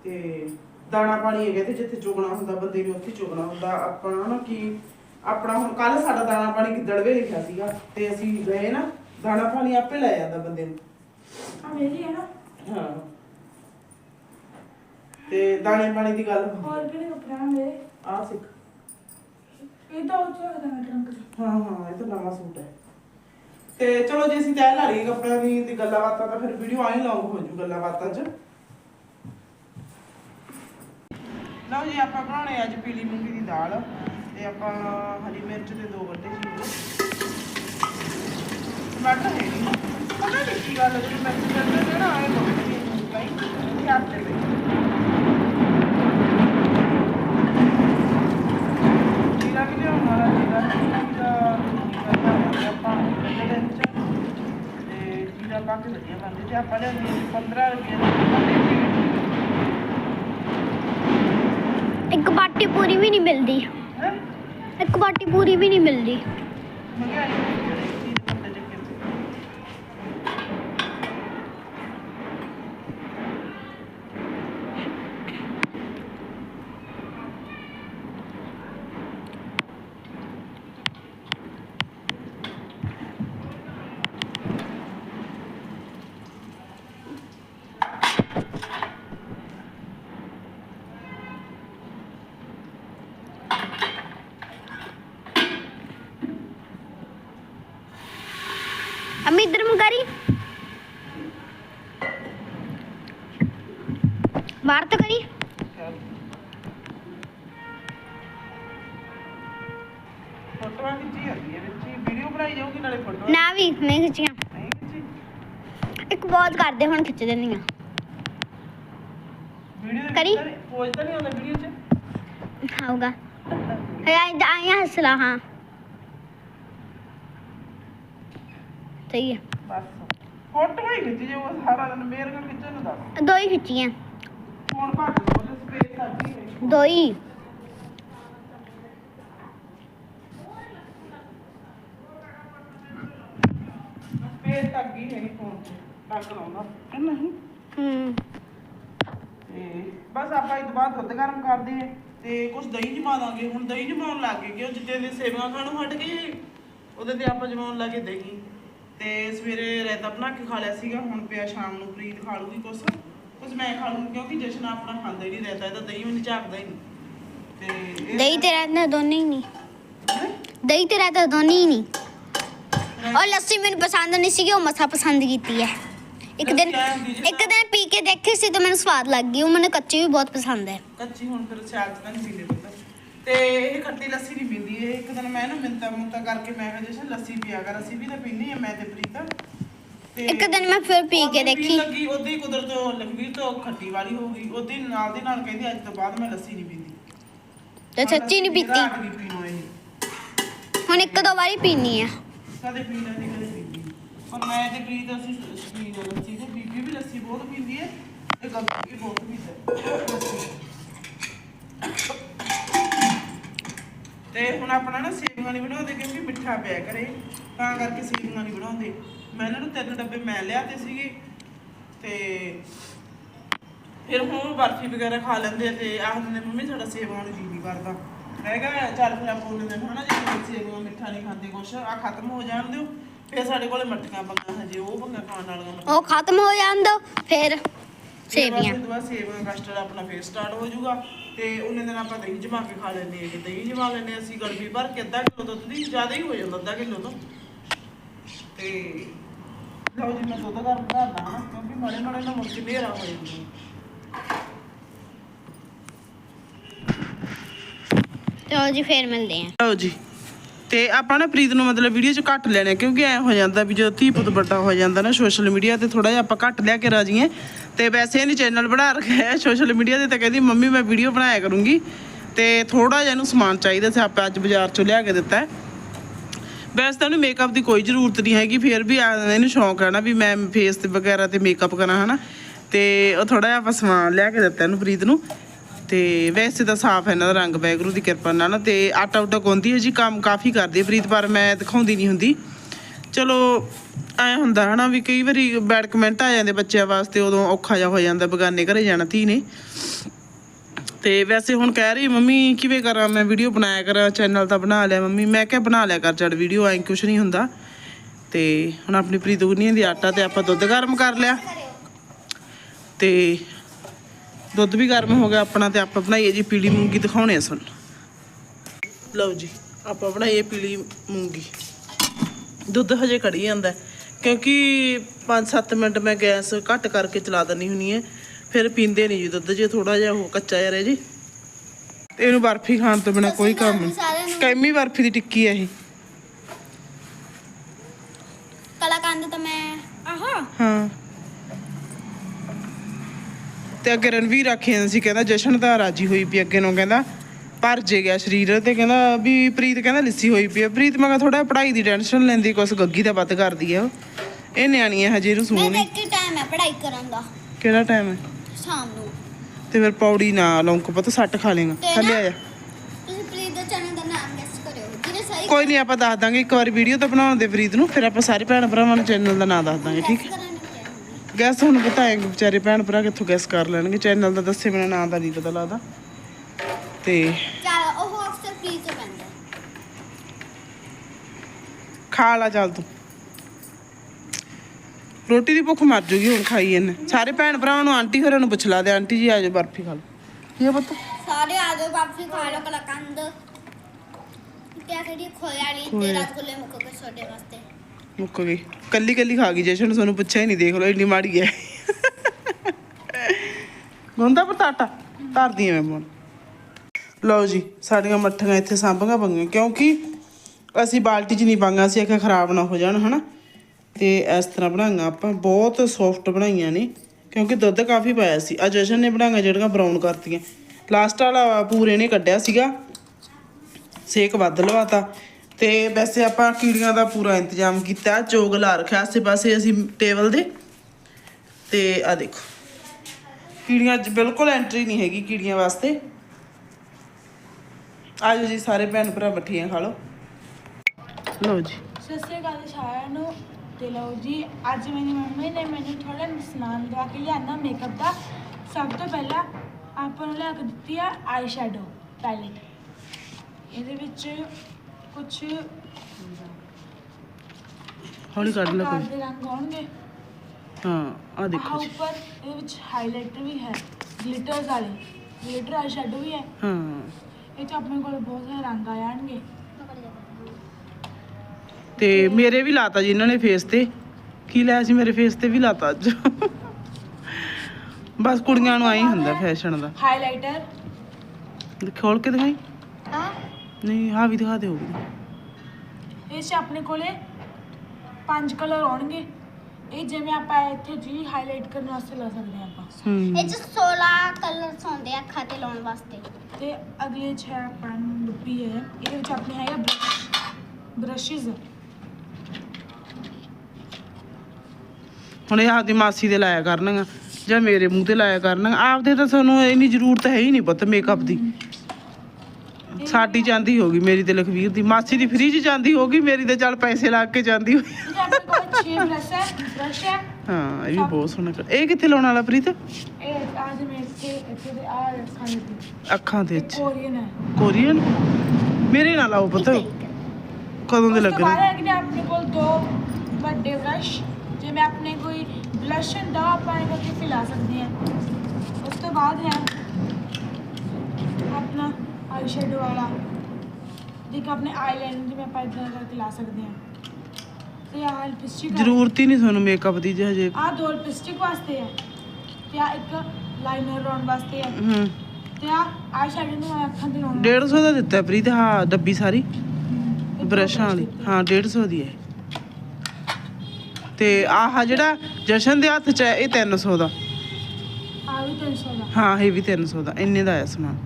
ਤੇ ਦਾਣਾ ਪਾਣੀ ਹੈਗਾ ਤੇ ਜਿੱਥੇ ਚੁਗਣਾ ਹੁੰਦਾ ਬੰਦੇ ਨੂੰ ਉੱਥੇ ਚੁਗਣਾ ਹੁੰਦਾ। ਆਪਾਂ ਨਾ ਕੀ ਆਪਣਾ ਹੁਣ ਕੱਲ ਸਾਡਾ ਦਾਣਾ ਪਾਣੀ ਗਿੱਦੜਵੇ ਲਿਖਿਆ ਸੀਗਾ ਤੇ ਅਸੀਂ ਗਏ ਨਾ ਦਾਣਾ ਪਾਣੀ ਆਪੇ ਲੈ ਜਾਂਦਾ ਬੰਦੇ ਨੂੰ। ਆ ਮੇਰੀ ਹੈ ਨਾ। ਹਾਂ। ਤੇ ਦਾਣੇ ਪਾਣੀ ਦੀ ਗੱਲ ਹੋਰ ਕਿਹੜੇ ਕੱਪੜੇ ਆ ਮੇਰੇ ਆ ਸਿੱਖ। ਇਹ ਤਾਂ ਉੱਥੇ ਰੱਖਦਾ ਮੈਂ ਟਰੰਕ 'ਚ। ਹਾਂ ਹਾਂ ਇਹ ਤਾਂ ਨਵਾਂ ਸੂਟ ਹੈ। ਤੇ ਚਲੋ ਜੇ ਅਸੀਂ ਤੈਅ ਲਾ ਲਈਏ ਕੱਪੜਿਆਂ ਦੀ ਤੇ ਗੱਲਾਂ ਬਾਤਾਂ ਤਾਂ ਫਿਰ ਵੀਡੀਓ ਆਈ ਲੌਂਗ ਹੋ ਜੂ ਗੱਲਾਂ ਬਾਤਾਂ 'ਚ। ਲਓ ਜੀ ਆਪਾਂ ਬਣਾਉਣੇ ਅੱਜ ਪੀਲੀ ਮੂੰਗੀ ਦੀ ਦਾਲ ਤੇ ਆਪਾਂ ਹਰੀ ਮਿਰਚ ਤੇ ਦੋ ਵੱਡੇ ਚੀਰੇ ਟਮਾਟਰ ਹੈ ਨਹੀਂ ਪਤਾ ਨਹੀਂ ਕੀ ਗੱਲ ਹੈ ਜਿਹੜੀ ਮਿਰਚ ਕਰਦੇ ਨੇ ਨਾ ਆਏ ਕਈ ਦੇ ਵਿੱਚ ਜੀਰਾ ਵੀ ਲਿਆਉਣ ਵਾਲਾ ਜੀਰਾ ਜੀਰਾ ਕਰਨਾ ਹੈ ਆਪਾਂ ਇਹਦੇ ਵਿੱਚ ਤੇ ਜੀਰਾ ਪਾ ਕੇ ਵਧੀਆ ਬਣਦੇ ਤੇ ਆਪਾਂ ਲਿਆਉਂਦੇ 15 ਰੁਪਏ ਦੇ ਇੱਕ ਬਾਟੀ ਪੂਰੀ ਵੀ ਨਹੀਂ ਮਿਲਦੀ। ਇੱਕ ਬਾਟੀ ਪੂਰੀ ਵੀ ਨਹੀਂ ਮਿਲਦੀ। ਫੋਟੋਆਂ ਖਿੱਚੀ ਜਾਂਦੀ ਹੈ ਵਿੱਚ ਹੀ ਵੀਡੀਓ ਬਣਾਈ ਜਾਊਗੀ ਨਾਲੇ ਫੋਟੋ ਨਾ ਵੀ ਨਹੀਂ ਖਿੱਚੀਆਂ। ਨਹੀਂ ਖਿੱਚੀ? ਇੱਕ ਬਹੁਤ ਕਰਦੇ ਹੁਣ ਖਿੱਚ ਦਿੰਦੀਆਂ ਵੀਡੀਓ ਦੇ ਕਰੀ? ਪੋਜ ਤਾਂ ਨਹੀਂ ਆਉਂਦਾ ਵੀਡੀਓ 'ਚ? ਆਊਗਾ। ਆਇਆ ਆਇਆ ਹਸਲਾ ਹਾਂ। ਸਹੀ ਹੈ। ਬਸ। ਫੋਟੋ ਹੀ ਖਿੱਚੀ ਜਾਊਗਾ ਸਾਰਾ ਦਿਨ ਮੇਰੇ ਕੋਲ ਖਿੱਚਣ ਨੂੰ ਦੱਸ। ਦੋ ਹੀ ਖਿੱਚੀਆਂ। ਫੋਨ ਭਰ ਦੇ ਉਹਦੇ ਸਪੇਸ ਕਰਦੀ ਹੈ। ਦੋ ਹੀ। ਸਪੇਸ ਤੱਕ ਹੀ ਹੈਗੀ ਫੋਨ 'ਚ ਟੱਕ ਲਾਉਂਦਾ ਕਿ ਨਹੀਂ ਹੂੰ। ਤੇ ਬਸ ਆਪਾਂ ਇਹ ਤੋਂ ਬਾਅਦ ਦੁੱਧ ਗਰਮ ਕਰਦੇ ਹਾਂ ਤੇ ਕੁਝ ਦਹੀਂ ਜਮਾ ਦਾਂਗੇ। ਹੁਣ ਦਹੀਂ ਜਮਾਉਣ ਲੱਗ ਗਏ ਕਿਉਂ ਜਿੱਦੇ ਦੇ ਸੇਵੀਆਂ ਖਾਣੋਂ ਹਟ ਗਏ ਉਹਦੇ ਤੇ ਆਪਾਂ ਜਮਾਉਣ ਲੱਗੇ ਦਹੀਂ। ਤੇ ਸਵੇਰੇ ਰਾਇਤਾ ਬਣਾ ਕੇ ਖਾ ਲਿਆ ਸੀਗਾ ਹੁਣ ਪਿਆ ਸ਼ਾਮ ਨੂੰ ਪ੍ਰੀਤ ਖਾ ਲੂਗੀ ਕੁਛ। ਕੁਝ ਮੈਂ ਖਾ ਲੂੰਗੀ ਕਿਉਂਕਿ ਜਸ਼ਨ ਆਪਣਾ ਖਾਂਦਾ ਹੀ ਨਹੀਂ ਰਾਇਤਾ ਇਹਦਾ ਦਹੀਂ ਮੈਨੂੰ ਝਾਕਦਾ ਹੀ ਨਹੀਂ। ਤੇ ਦਹੀਂ ਤੇ ਰਾਇਤਾ ਦੋਨੇ ਹੀ ਨਹੀਂ? ਦਹੀਂ ਤੇ ਰਾਇਤਾ ਦੋਨੇ ਹੀ ਨਹੀਂ। ਔਰ ਲੱਸੀ ਮੈਨੂੰ ਪਸੰਦ ਨਹੀਂ ਸੀਗੀ ਉਹ ਮਸਾ ਪਸੰਦ ਕੀਤੀ ਹੈ। ਇੱਕ ਦਿਨ ਇੱਕ ਦਿਨ ਪੀ ਕੇ ਦੇਖੀ ਸੀ ਤੇ ਮੈਨੂੰ ਸਵਾਦ ਲੱਗ ਗਈ ਉਹ ਮੈਨੂੰ ਕੱਚੀ ਵੀ ਬਹੁਤ ਪਸੰਦ ਹੈ। ਕੱਚੀ ਹੁਣ ਫਿਰ ਚ ਤਾਂ ਨਹੀਂ ਪੀਂਦੇ ਪੁੱਤ। ਤੇ ਇਹ ਖੱਟੀ ਲੱਸੀ ਨਹੀਂ ਪੀਂਦੀ ਇਹ ਇੱਕ ਦਿਨ ਮੈਂ ਨਾ ਮਿੰਤਾ ਮੁੰਤਾ ਕਰਕੇ ਮੈਂ ਕਿਹਾ ਜਸ਼ਨ ਲੱਸੀ ਪੀਆ ਕਰ ਅਸੀਂ ਵੀ ਤਾਂ ਪੀਂਦੇ ਆ ਮੈਂ ਤੇ ਪ੍ਰੀਤ। ਤੇ ਇੱਕ ਦਿਨ ਮੈਂ ਫਿਰ ਪੀ ਕੇ ਉਹਦੀ ਪੀਣ ਦੇਖੀ। ਲੱਗੀ ਉਹਦੀ ਕੁਦਰਤ ਤੋਂ ਲਖਵੀਰ ਤੋਂ ਖੱਟੀ ਵਾਲੀ ਹੋ ਗਈ। ਉਹਦੀ ਨਾਲ ਦੀ ਨਾਲ ਕਹਿੰਦੀ ਅੱਜ ਤੋਂ ਬਾਅਦ ਮੈਂ ਲੱਸੀ ਨਹੀਂ ਪੀਂਦੀ। ਤੇ ਸੱਚੀ ਨਹੀਂ ਪੀਤੀ। ਰਾਤ ਦੀ ਪੀਣੋ। ਇਹ ਹੁਣ ਇੱਕ ਦੋ ਵਾਰੀ ਪੀਣੀ ਆ। ਕਦੇ ਪੀ ਲੈਂਦੀ ਕਦੇ ਪੀਂਦੀ ਪਰ ਮੈਂ ਤੇ ਪ੍ਰੀਤ ਅਸੀਂ ਸ਼ਕੀਨ ਆ ਲੱਸੀ ਦੇ ਬੀਬੀ ਵੀ ਲੱਸੀ ਬਹੁਤ ਪੀਂਦੀ ਹੈ ਤੇ ਗੱਗੀ ਵੀ ਬਹੁਤ ਪੀਂਦਾ ਤੇ ਹੁਣ ਆਪਣਾ ਨਾ ਸੇਵੀਆਂ ਨਹੀਂ ਬਣਾਉਂਦੇ ਕਿਉਂਕਿ ਮਿੱਠਾ ਪਿਆ ਕਰੇ, ਤਾਂ ਕਰਕੇ ਸੇਵੀਆਂ ਨਹੀਂ ਬਣਾਉਂਦੇ। ਮੈਂ ਇਹਨਾਂ ਨੂੰ ਤਿੰਨ ਡੱਬੇ ਮੈਂ ਲਿਆਤੇ ਸੀਗੇ ਤੇ ਫਿਰ ਹੁਣ ਬਰਫੀ ਵਗੈਰਾ ਖਾ ਲੈਂਦੇ ਤੇ ਆਖਦੇ ਦਿੰਦੇ ਮੰਮੀ, ਸਾਡਾ ਸੇਵੀਆਂ ਨੂੰ ਜੀ ਨਹੀਂ ਕਰਦਾ। ਹੈਗਾ ਚੱਲ ਫਿਰ ਆਪਾਂ ਉਹਨਾਂ ਦਿਨ ਹਨਾ ਜੇ ਸੇਵੀਆਂ ਮਿੱਠਾ ਨਹੀਂ ਖਾਂਦੇ ਕੁਛ ਆ ਖਤਮ ਹੋ ਜਾਣ ਦਿਓ ਫਿਰ ਸਾਡੇ ਕੋਲੇ ਮਟਕੀਆਂ ਬੰਗਾ ਹਜੇ ਉਹ ਬੰਗਾ ਖਾਣ ਵਾਲੀਆਂ ਮੱਠੀਆਂ। ਉਹ ਖਤਮ ਹੋ ਜਾਣ ਦੋ ਫਿਰ ਸੇਵੀਆਂ। ਸੇਵੀਆਂ ਦੁਆ ਸੇਵੀਆਂ ਕਸਟਰਡ ਆਪਣਾ ਫੇਰ ਸਟਾਰਟ ਹੋ ਜਾਊਗਾ ਤੇ ਉਹਨੇ ਦਿਨ ਆਪਾਂ ਦਹੀਂ ਜਮਾ ਕੇ ਖਾ ਲੈਂਦੇ ਆ ਦਹੀਂ ਜਮਾ ਲੈਂਦੇ ਹਾਂ ਅਸੀਂ ਗੜਬੀ ਭਰ ਕੇ ਅੱਧਾ ਕਿਲੋ ਦੁੱਧ ਦੀ ਜ਼ਿਆਦਾ ਹੀ ਹੋ ਜਾਂਦਾ ਅੱਧਾ ਕਿਲੋ ਤੋਂ। ਤੇ ਲਓ ਜੀ ਮੈਂ ਦੁੱਧ ਗਰਮ ਕਰਦਾ ਹਾਂ ਕਿਉਂਕਿ ਮਾੜੇ ਮਾੜੇ ਨਾਲ ਮੁੜ ਕੇ ਹਨੇਰਾ ਹੋ ਜਾਂਦਾ। ਚਲੋ ਜੀ, ਫੇਰ ਮਿਲਦੇ ਆ ਲਓ ਜੀ। ਤੇ ਆਪਾਂ ਨਾ ਪ੍ਰੀਤ ਨੂੰ ਮਤਲਬ ਵੀਡੀਓ 'ਚ ਘੱਟ ਲੈਣੇ ਕਿਉਂਕਿ ਐ ਹੋ ਜਾਂਦਾ ਵੀ ਜਦੋਂ ਧੀ ਪੁੱਤ ਵੱਡਾ ਹੋ ਜਾਂਦਾ ਨਾ ਸੋਸ਼ਲ ਮੀਡੀਆ ਤੇ ਥੋੜਾ ਜਿਹਾ ਆਪਾਂ ਘੱਟ ਲਿਆ ਕੇ ਰਾਜੀਏ ਤੇ ਵੈਸੇ ਇਹਨੇ ਚੈਨਲ ਬਣਾ ਰੱਖਿਆ ਹੈ ਸੋਸ਼ਲ ਮੀਡੀਆ ਤੇ, ਤਾਂ ਕਹਿੰਦੀ, ਮੰਮੀ, ਮੈਂ ਵੀਡੀਓ ਬਣਾਇਆ ਕਰੂੰਗੀ। ਤੇ ਥੋੜਾ ਜਿਹਾ ਇਹਨੂੰ ਸਮਾਨ ਚਾਹੀਦਾ ਸੀ, ਆਪਾਂ ਅੱਜ ਬਾਜ਼ਾਰ 'ਚੋਂ ਲਿਆ ਕੇ ਦਿੱਤਾ ਵੈਸੇ ਤਾਂ ਇਹਨੂੰ ਮੇਕਅਪ ਦੀ ਕੋਈ ਜ਼ਰੂਰਤ ਨਹੀਂ ਹੈਗੀ, ਫਿਰ ਵੀ ਇਹਨੂੰ ਸ਼ੌਂਕ ਹੈ ਨਾ ਵੀ ਮੈਂ ਫੇਸ ਤੇ ਵਗੈਰਾ ਤੇ ਮੇਕਅਪ ਕਰਾਂ, ਹਨਾ। ਤੇ ਉਹ ਥੋੜਾ ਜਿਹਾ ਆਪਾਂ ਸਮਾਨ ਲਿਆ ਕੇ ਦਿੱਤਾ ਇਹਨੂੰ ਪ੍ਰੀਤ ਨੂੰ। ਤੇ ਵੈਸੇ ਤਾਂ ਸਾਫ਼ ਹੈ ਇਹਨਾਂ ਦਾ ਰੰਗ ਬੈਗਰੂ ਦੀ ਕਿਰਪਾ ਨਾਲ। ਨਾ ਤੇ ਆਟਾ ਉਟਾ ਗੁੰਦੀ ਹੈ ਜੀ, ਕੰਮ ਕਾਫੀ ਕਰਦੀ ਹੈ ਪ੍ਰੀਤ, ਪਰ ਮੈਂ ਦਿਖਾਉਂਦੀ ਨਹੀਂ ਹੁੰਦੀ। ਚਲੋ, ਐ ਹੁੰਦਾ ਹਨਾ ਵੀ ਕਈ ਵਾਰੀ ਬੈਡ ਕਮੈਂਟ ਆ ਜਾਂਦੇ ਬੱਚਿਆਂ ਵਾਸਤੇ, ਉਦੋਂ ਔਖਾ ਜਿਹਾ ਹੋ ਜਾਂਦਾ, ਬਗਾਨੇ ਘਰੇ ਜਾਣਾ ਧੀ ਨੇ। ਤੇ ਵੈਸੇ ਹੁਣ ਕਹਿ ਰਹੀ, ਮੰਮੀ, ਕਿਵੇਂ ਕਰਾਂ? ਮੈਂ ਵੀਡੀਓ ਬਣਾਇਆ ਕਰਾਂ ਚੈਨਲ ਤਾਂ ਬਣਾ ਲਿਆ ਮੰਮੀ। ਮੈਂ ਕਿਹਾ, ਬਣਾ ਲਿਆ ਕਰ ਚੜ ਵੀਡੀਓ ਐਂ ਕੁਛ ਨਹੀਂ ਹੁੰਦਾ। ਤੇ ਹੁਣ ਆਪਣੀ ਪ੍ਰੀਤ ਗੁਨੀਆਂ ਦੀ ਆਟਾ ਤੇ ਆਪਾਂ ਦੁੱਧ ਗਰਮ ਕਰ ਲਿਆ। ਤੇ ਦੁੱਧ ਵੀ ਗਰਮ ਹੋ ਗਿਆ ਆਪਣਾ ਤੇ ਆਪਾਂ ਬਣਾਈਏ ਜੀ ਪੀਲੀ ਮੂੰਗੀ ਦਿਖਾਉਣੇ ਆ ਸਾਨੂੰ ਲਓ ਜੀ ਆਪਾਂ ਬਣਾਈਏ ਪੀਲੀ ਮੂੰਗੀ। ਦੁੱਧ ਹਜੇ ਕੜੀ ਜਾਂਦਾ ਕਿਉਂਕਿ 5-7 ਮਿੰਟ ਮੈਂ ਗੈਸ ਘੱਟ ਕਰਕੇ ਚਲਾ ਦਿੰਦੀ ਹੁੰਨੀ ਹੈ ਫਿਰ ਪੀਂਦੇ ਨਹੀਂ ਜੀ ਦੁੱਧ ਜੇ ਥੋੜਾ ਜਿਹਾ ਉਹ ਕੱਚਾ ਜਿਹਾ ਰਹੇ ਜੀ। ਤੇ ਇਹਨੂੰ ਬਰਫੀ ਖਾਣ ਤੋਂ ਬਿਨਾ ਕੋਈ ਕੰਮ ਨਹੀਂ। ਕੈਮੀ ਬਰਫੀ ਦੀ ਟਿੱਕੀ ਹੈ ਇਹ। ਕਲਾਕੰਦ ਤਾਂ ਮੈਂ ਆਹਾ। ਹਾਂ। ਤੇ ਅੱਗੇ ਰਣਵੀਰ ਆਖਿਆ ਸੀ ਕਹਿੰਦਾ ਜਸ਼ਨ ਤਾਂ ਰਾਜੀ ਹੋਈ ਪਈ ਅੱਗੇ ਨੂੰ ਕਹਿੰਦਾ ਭਰ ਜੇ ਗਿਆ ਸਰੀਰ ਤੇ ਕਹਿੰਦਾ ਵੀ ਪ੍ਰੀਤ ਕਹਿੰਦਾ ਲਿੱਸੀ ਹੋਈ ਪਈ ਆ। ਪ੍ਰੀਤ ਮੈਂ ਥੋੜਾ ਪੜ੍ਹਾਈ ਦੀ ਟੈਨਸ਼ਨ ਲੈਂਦੀ ਕੁਛ ਗੱਗੀ ਦਾ ਵੱਧ ਕਰਦੀ ਆ ਉਹ। ਇਹ ਨਿਆਣੀ ਹੈ ਹਜੇ ਇਹਨੂੰ ਮੈਂ ਇੱਕ ਟਾਈਮ ਹੈ ਪੜ੍ਹਾਈ ਕਰਨ ਦਾ। ਕਿਹੜਾ ਟਾਈਮ ਹੈ? ਸ਼ਾਮ ਨੂੰ। ਤੇ ਫਿਰ ਪੌੜੀ ਨਾ ਲੌਂਕ ਪਤਾ ਸੱਟ ਖਾ ਲੇਗਾ। ਤੇ ਥੱਲੇ ਨਾ- ਆ ਜਾ। ਤੁਸੀਂ ਪਲੀਜ਼ ਦਾ ਚੈਨਲ ਦਾ ਨਾਮ ਗੈਸ ਕਰਿਓ। ਜਿਹਨੇ ਸਹੀ ਕੋਈ ਨਹੀਂ ਆਪਾਂ ਦੱਸ ਦਾਂਗੇ ਇੱਕ ਵਾਰੀ ਵੀਡੀਓ ਤਾਂ ਬਣਾਉਣ ਦੇ ਪ੍ਰੀਤ ਨੂੰ ਫਿਰ ਆਪਾਂ ਸਾਰੇ ਭੈਣ ਭਰਾਵਾਂ ਨੂੰ ਚੈਨਲ ਦਾ ਨਾਮ ਦੱਸ ਦਾਂਗੇ ਠੀਕ ਹੈ? ਕਰਨ ਕਿਹਾ। ਗੈਸ ਹੁਣ ਪਤਾ ਹੈ ਵਿਚਾਰੇ ਭੈਣ ਭਰਾ ਕਿੱਥੋਂ ਗੈਸ ਕਰ ਲੈਣਗੇ? ਚੈਨਲ ਦਾ ਦੱਸੇ ਬਿਨਾ ਨਾਂ ਦਾ ਨਹੀਂ ਪਤਾ ਲੱਗਦਾ। ਤੇ ਚੱਲ ਉਹ ਅਕਸਰ ਪਲੀਜ਼ ਤੋਂ ਪੈਂਦਾ। ਖਾ ਲਾ ਚੱਲ ਤੂੰ। ਰੋਟੀ ਦੀ ਭੁੱਖ ਮਰ ਜੂਗੀ ਹੁਣ ਖਾਈ ਇਹਨੇ। ਸਾਰੇ ਭੈਣ ਭਰਾਵਾਂ ਨੂੰ ਆਂਟੀ ਹੋਰਾਂ ਨੂੰ ਪੁੱਛ ਲਾ ਦੇ ਆਂਟੀ ਜੀ ਆਜੋ ਬਰਫੀ ਖਾ ਲਓ। ਕੀ ਪੁੱਤ? ਸਾਰੇ ਆ ਜਾਓ ਵਾਪਸੀ ਖਾ ਲਓ ਕਲਾਕੰਦ ਕਿਆ ਕਰੀ ਖੋਇਆ ਖੋਏ। ਤੇ ਰਸਗੁੱਲੇ ਮੁੱਕ ਗਏ ਛੋਟੇ ਵਾਸਤੇ। ਮੁੱਕ ਗਈ। ਕੱਲੀ ਕੱਲੀ ਖਾ ਗਈ, ਜਸ਼ਨ ਤੁਹਾਨੂੰ ਪੁੱਛਿਆ ਹੀ ਨਹੀਂ, ਦੇਖ ਲਓ, ਇੰਨੀ ਮਾੜੀ ਹੈ। ਗੁੰਦਾ ਪਟਾਟਾ, ਧਰਦੀ ਮੈਂ ਹੁਣ ਲਓ ਜੀ, ਸਾਡੀਆਂ ਮੱਠੀਆਂ ਇੱਥੇ ਸਾਂਭੀਆਂ ਪੰਗੀਆਂ ਕਿਉਂਕਿ ਅਸੀਂ ਬਾਲਟੀ 'ਚ ਨਹੀਂ ਪਾਂਗਾ ਅਸੀਂ ਆਖਿਆ ਖਰਾਬ ਨਾ ਹੋ ਜਾਣ, ਹਨਾ? ਤੇ ਇਸ ਤਰ੍ਹਾਂ ਬਣਾਈਆਂ ਆਪਾਂ, ਬਹੁਤ ਸੌਫਟ ਬਣਾਈਆਂ ਨੇ, ਕਿਉਂਕਿ ਦੁੱਧ ਕਾਫੀ ਪਾਇਆ ਸੀ। ਆ ਜਸ਼ਨ ਨੇ ਬਣਾਈਆਂ ਜਿਹੜੀਆਂ ਬਰਾਊਨ ਕਰਤੀਆਂ। ਲਾਸਟ ਵਾਲਾ ਪੂਰੇ ਨੇ ਕੱਢਿਆ ਸੀਗਾ। ਸੇਕ ਵੱਧ ਲਵਾਤਾ। ਤੇ ਵੈਸੇ ਆਪਾਂ ਕੀੜੀਆਂ ਦਾ ਪੂਰਾ ਇੰਤਜ਼ਾਮ ਕੀਤਾ, ਚੋਗ ਲਾ ਰੱਖਿਆ ਆਸੇ ਪਾਸੇ ਅਸੀਂ ਟੇਬਲ ਦੇ। ਤੇ ਆ ਦੇਖੋ, ਕੀੜੀਆਂ ਬਿਲਕੁਲ ਐਂਟਰੀ ਨਹੀਂ ਹੈਗੀ ਕੀੜੀਆਂ ਵਾਸਤੇ। ਆਜੋ ਜੀ, ਸਾਰੇ ਭੈਣ ਭਰਾ ਮੱਠੀਆਂ ਖਾ ਲਓ। ਲਓ ਜੀ। ਸਤਿ ਸ਼੍ਰੀ ਅਕਾਲ ਸਾਰਿਆਂ ਨੂੰ ਤੇ ਲਓ ਜੀ, ਅੱਜ ਮੇਰੀ ਮੰਮੀ ਨੇ ਮੈਨੂੰ ਥੋੜਾ ਸਨਾਨ ਲਗਾ ਕੇ ਲਿਆਣਾ ਮੇਕਅਪ ਦਾ। ਸਭ ਤੋਂ ਪਹਿਲਾਂ ਆਪਾਂ ਨੂੰ ਲਿਆ ਕੇ ਦਿੱਤੀ ਆ ਆਈ ਸ਼ੈਡੋ ਪੈਲੇਟ ਇਹਦੇ ਵਿੱਚ ਕੁਝ ਹੌਲੀ ਕੱਢ ਲੈ ਕੋਈ। ਦੇ ਰੰਗ ਆਉਣਗੇ। ਹਾਂ ਆ ਆਹ ਦੇਖੋ ਜੀ ਉੱਪਰ ਇਹਦੇ ਵਿੱਚ ਹਾਈਲਾਈਟਰ ਵੀ ਹੈ ਗਲਿਟਰਸ ਵਾਲੇ। ਗਲਿਟਰ ਆਈ ਸ਼ੈਡੋ ਵੀ ਹੈ। ਹਾਂ। ਇਹ ਚ ਆਪਣੇ ਕੋਲ ਬਹੁਤ ਸਾਰੇ ਰੰਗ ਆ ਜਾਣਗੇ। ਤੇ ਮੇਰੇ ਵੀ ਲਾਤਾ ਜੀ ਇਹਨਾਂ ਨੇ ਫੇਸ ਤੇ। ਕੀ ਲਾਇਆ ਸੀ ਮੇਰੇ ਫੇਸ ਤੇ ਵੀ ਲਾਤਾ ਅੱਜ। ਬਸ ਕੁੜੀਆਂ ਨੂੰ ਆਈ ਹੁੰਦਾ ਫੈਸ਼ਨ ਦਾ। ਹਾਈਲਾਈਟਰ ਖੋਲ ਕੇ ਦਿਖਾਈ। ਆ ਨਹੀਂ ਹਾਂ ਵੀ ਦਿਖਾ ਦਿਓ ਇਹ 'ਚ ਆਪਣੇ ਕੋਲੇ ਪੰਜ ਕਲਰ ਆਉਣਗੇ। ਇਹ ਜਿਵੇਂ ਆਪਾਂ ਇੱਥੇ ਜੀ ਹਾਈਲਾਈਟ ਕਰਨ ਵਾਸਤੇ ਲਾ ਸਕਦੇ ਆਪਾਂ। ਹੂੰ। ਇਹ ਚ 16 ਕਲਰਸ ਹੁੰਦੇ ਆ ਅੱਖਾਂ ਤੇ ਲਾਉਣ ਵਾਸਤੇ। ਤੇ ਅਗਲੇ 'ਚ ਹੈ ਆਪਾਂ ਨੂੰ ਲੁੱਪੀ ਹੈ। ਇਹਦੇ ਵਿੱਚ ਆਪਣੇ ਹੈਗਾ ਬ੍ਰਸ਼ ਬ੍ਰਸ਼ਿਸ ਹੁਣ ਇਹ ਆਪਦੀ ਮਾਸੀ ਦੇ ਲਾਇਆ ਕਰਨਗਾ ਜਾਂ ਮੇਰੇ ਮੂੰਹ ਤੇ ਲਾਇਆ ਕਰਨਗਾ ਆਪਦੇ ਤਾਂ ਸਾਨੂੰ ਇੰਨੀ ਜ਼ਰੂਰਤ ਹੈ ਹੀ ਨਹੀਂ ਪੁੱਤ ਮੇਕਅਪ ਦੀ। ਸਾਡੀ ਜਾਂਦੀ ਹੋਗੀ ਮੇਰੀ ਤੇ ਲਖਵੀਰ ਦੀ। ਮਾਸੀ ਦੀ ਫ੍ਰੀ ਚ ਜਾਂਦੀ ਹੋਗੀ ਮੇਰੀ ਤੇ ਚੱਲ ਪੈਸੇ ਲਾ ਕੇ ਜਾਂਦੀ ਹੋਈ ਇਹ ਆਪਣੇ ਕੋਲ 6 ਬ੍ਰਸ਼ ਹੈ ਬ੍ਰਸ਼ ਹੈ। ਹਾਂ ਇਹ ਵੀ ਬਹੁਤ ਸੋਹਣਾ ਕਰ- ਇਹ ਕਿੱਥੇ ਲਾਉਣ ਵਾਲਾ ਪ੍ਰੀਤ? ਇਹ ਆਜ ਮੈਂ ਇੱਥੇ ਇੱਥੇ ਦੇ ਆ ਖਾਣੇ ਦੀ ਅੱਖਾਂ ਦੇ ਵਿੱਚ। ਕੋਰੀਅਨ ਹੈ। ਕੋਰੀਅਨ? ਮੇਰੇ ਨਾਲ ਲਾਓ ਪੁੱਤ। ਕਦੋਂ ਦੇ ਲੱਗਣੇ ਹੈਗੇ ਨੇ ਆਪਣੇ ਕੋਲ ਦੋ ਵੱਡੇ ਬ੍ਰਸ਼ ਜਿਵੇਂ ਆਪਣੇ ਕੋਈ ਬਲਸ਼ ਉਹ ਆਪਾਂ ਤੇ ਫਿਲਾ ਸਕਦੇ ਹਾਂ। ਉਸ ਤੋਂ ਬਾਅਦ ਹੈ। ਆਈ ਸ਼ੈਡੋ ਵਾਲਾ ਦੇਖ ਆਪਣੇ ਆਈਲਾਈਨਰ ਜਿਵੇਂ ਆਪਾਂ ਇਦਾਂ ਕਰਕੇ ਲਾ ਸਕਦੇ ਹਾਂ। ਤੇ ਆਹ ਲਿਪਸਟਿਕ ਜ਼ਰੂਰਤ ਹੀ ਨਹੀਂ ਤੁਹਾਨੂੰ ਮੇਕਅਪ ਦੀ ਜੇ ਹਜੇ। ਆਹ ਦੋ ਲਿਪਸਟਿਕ ਵਾਸਤੇ ਹੈ ਤੇ ਆਹ ਇੱਕ ਲਾਈਨਰ ਲਾਉਣ ਵਾਸਤੇ ਹੈ ਹੂੰ। ਤੇ ਆਹ ਆਈ ਸ਼ੈਡੋ ਨੂੰ ਅੱਖਾਂ ਤੇ ਲਾਉਣ 150 ਦਾ ਦਿੱਤਾ ਪ੍ਰੀਤ ਹਾਂ ਡੱਬੀ ਸਾਰੀ। ਬ੍ਰਸ਼ਾਂ ਵਾਲੀ। ਹਾਂ 150 ਦੀ ਹੈ। ਤੇ ਆਹ ਜਿਹੜਾ ਜਸ਼ਨ ਦੇ ਹੱਥ 'ਚ ਹੈ ਇਹ 300 ਦਾ। ਆਹ ਵੀ 300 ਦਾ। ਹਾਂ ਇਹ ਵੀ 300 ਦਾ। ਇੰਨੇ ਦਾ ਆਇਆ ਸਮਾਨ।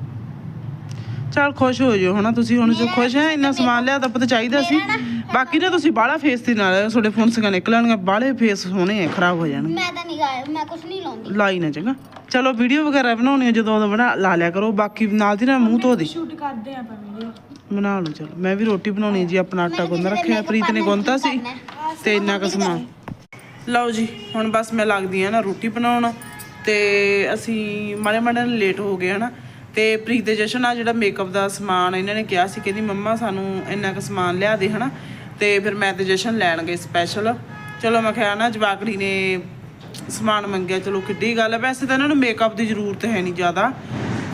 ਚਲ ਖੁਸ਼ ਹੋ ਜਾਓ ਹਨਾ? ਤੁਸੀਂ ਹੁਣ ਜੋ ਖੁਸ਼ ਹੈ ਇੰਨਾ ਸਮਾਨ ਲਿਆ ਤਾਂ ਪਤਾ ਚਾਹੀਦਾ ਸੀ। ਬਾਕੀ ਨਾ ਤੁਸੀਂ ਬਾਹਲਾ ਫੇਸ ਤੇ ਨਾਲ ਤੁਹਾਡੇ ਫੁੰਸਕਾਂ ਨਿਕਲਣਗੇ ਬਾਹਲੇ ਫੇਸ ਸੋਹਣੇ ਆ ਖਰਾਬ ਹੋ ਜਾਣਗੇ। ਮੈਂ ਤਾਂ ਨਹੀਂ ਗਾਇਆ ਮੈਂ ਕੁਝ ਨਹੀਂ ਲਾਉਂਦੀ। ਲਾਈ ਨਾ ਚੰਗਾ। ਚਲੋ ਵੀਡੀਓ ਵਗੈਰਾ ਬਣਾਉਣੀ ਜਦੋਂ ਉਦੋਂ ਬਣਾ ਲਾ ਲਿਆ ਕਰੋ। ਬਾਕੀ ਨਾਲ ਦੀ ਨਾਲ ਮੂੰਹ ਧੋ ਦੇ। ਸ਼ੂਟ ਕਰਦੇ ਆਪਾਂ ਵੀਡੀਓ ਬਣਾ ਲਓ ਚਲੋ। ਮੈਂ ਵੀ ਰੋਟੀ ਬਣਾਉਣੀ ਜੀ ਆਪਣਾ ਆਟਾ ਗੁੰਨ ਰੱਖਿਆ ਪ੍ਰੀਤ ਨੇ ਗੁੰਨਤਾ ਸੀ ਤੇ ਇੰਨਾ ਕੁ ਸਮਾਨ ਲਓ ਜੀ ਹੁਣ ਬਸ ਮੈਂ ਲੱਗਦੀ ਆ ਨਾ ਰੋਟੀ ਬਣਾਉਣ। ਤੇ ਅਸੀਂ ਮਾੜੇ ਮਾੜੇ ਲੇਟ ਹੋ ਗਏ ਹਨਾ ਤੇ ਪ੍ਰੀਤ ਦੇ ਜਸ਼ਨ ਆ ਜਿਹੜਾ ਮੇਕਅਪ ਦਾ ਸਮਾਨ ਇਹਨਾਂ ਨੇ ਕਿਹਾ ਸੀ, ਕਹਿੰਦੀ ਮੰਮਾ ਸਾਨੂੰ ਇੰਨਾ ਕੁ ਸਮਾਨ ਲਿਆ ਦੇ, ਹਨਾ? ਤੇ ਫਿਰ ਮੈਂ ਤੇ ਜਸ਼ਨ ਲੈਣ ਗਏ ਸਪੈਸ਼ਲ ਚਲੋ ਮੈਂ ਕਿਹਾ ਨਾ ਜਵਾਕੜੀ ਨੇ ਸਮਾਨ ਮੰਗਿਆ, ਚਲੋ ਕਿੱਡੀ ਗੱਲ ਹੈ ਵੈਸੇ ਤਾਂ ਇਹਨਾਂ ਨੂੰ ਮੇਕਅਪ ਦੀ ਜ਼ਰੂਰਤ ਹੈ ਨਹੀਂ ਜ਼ਿਆਦਾ।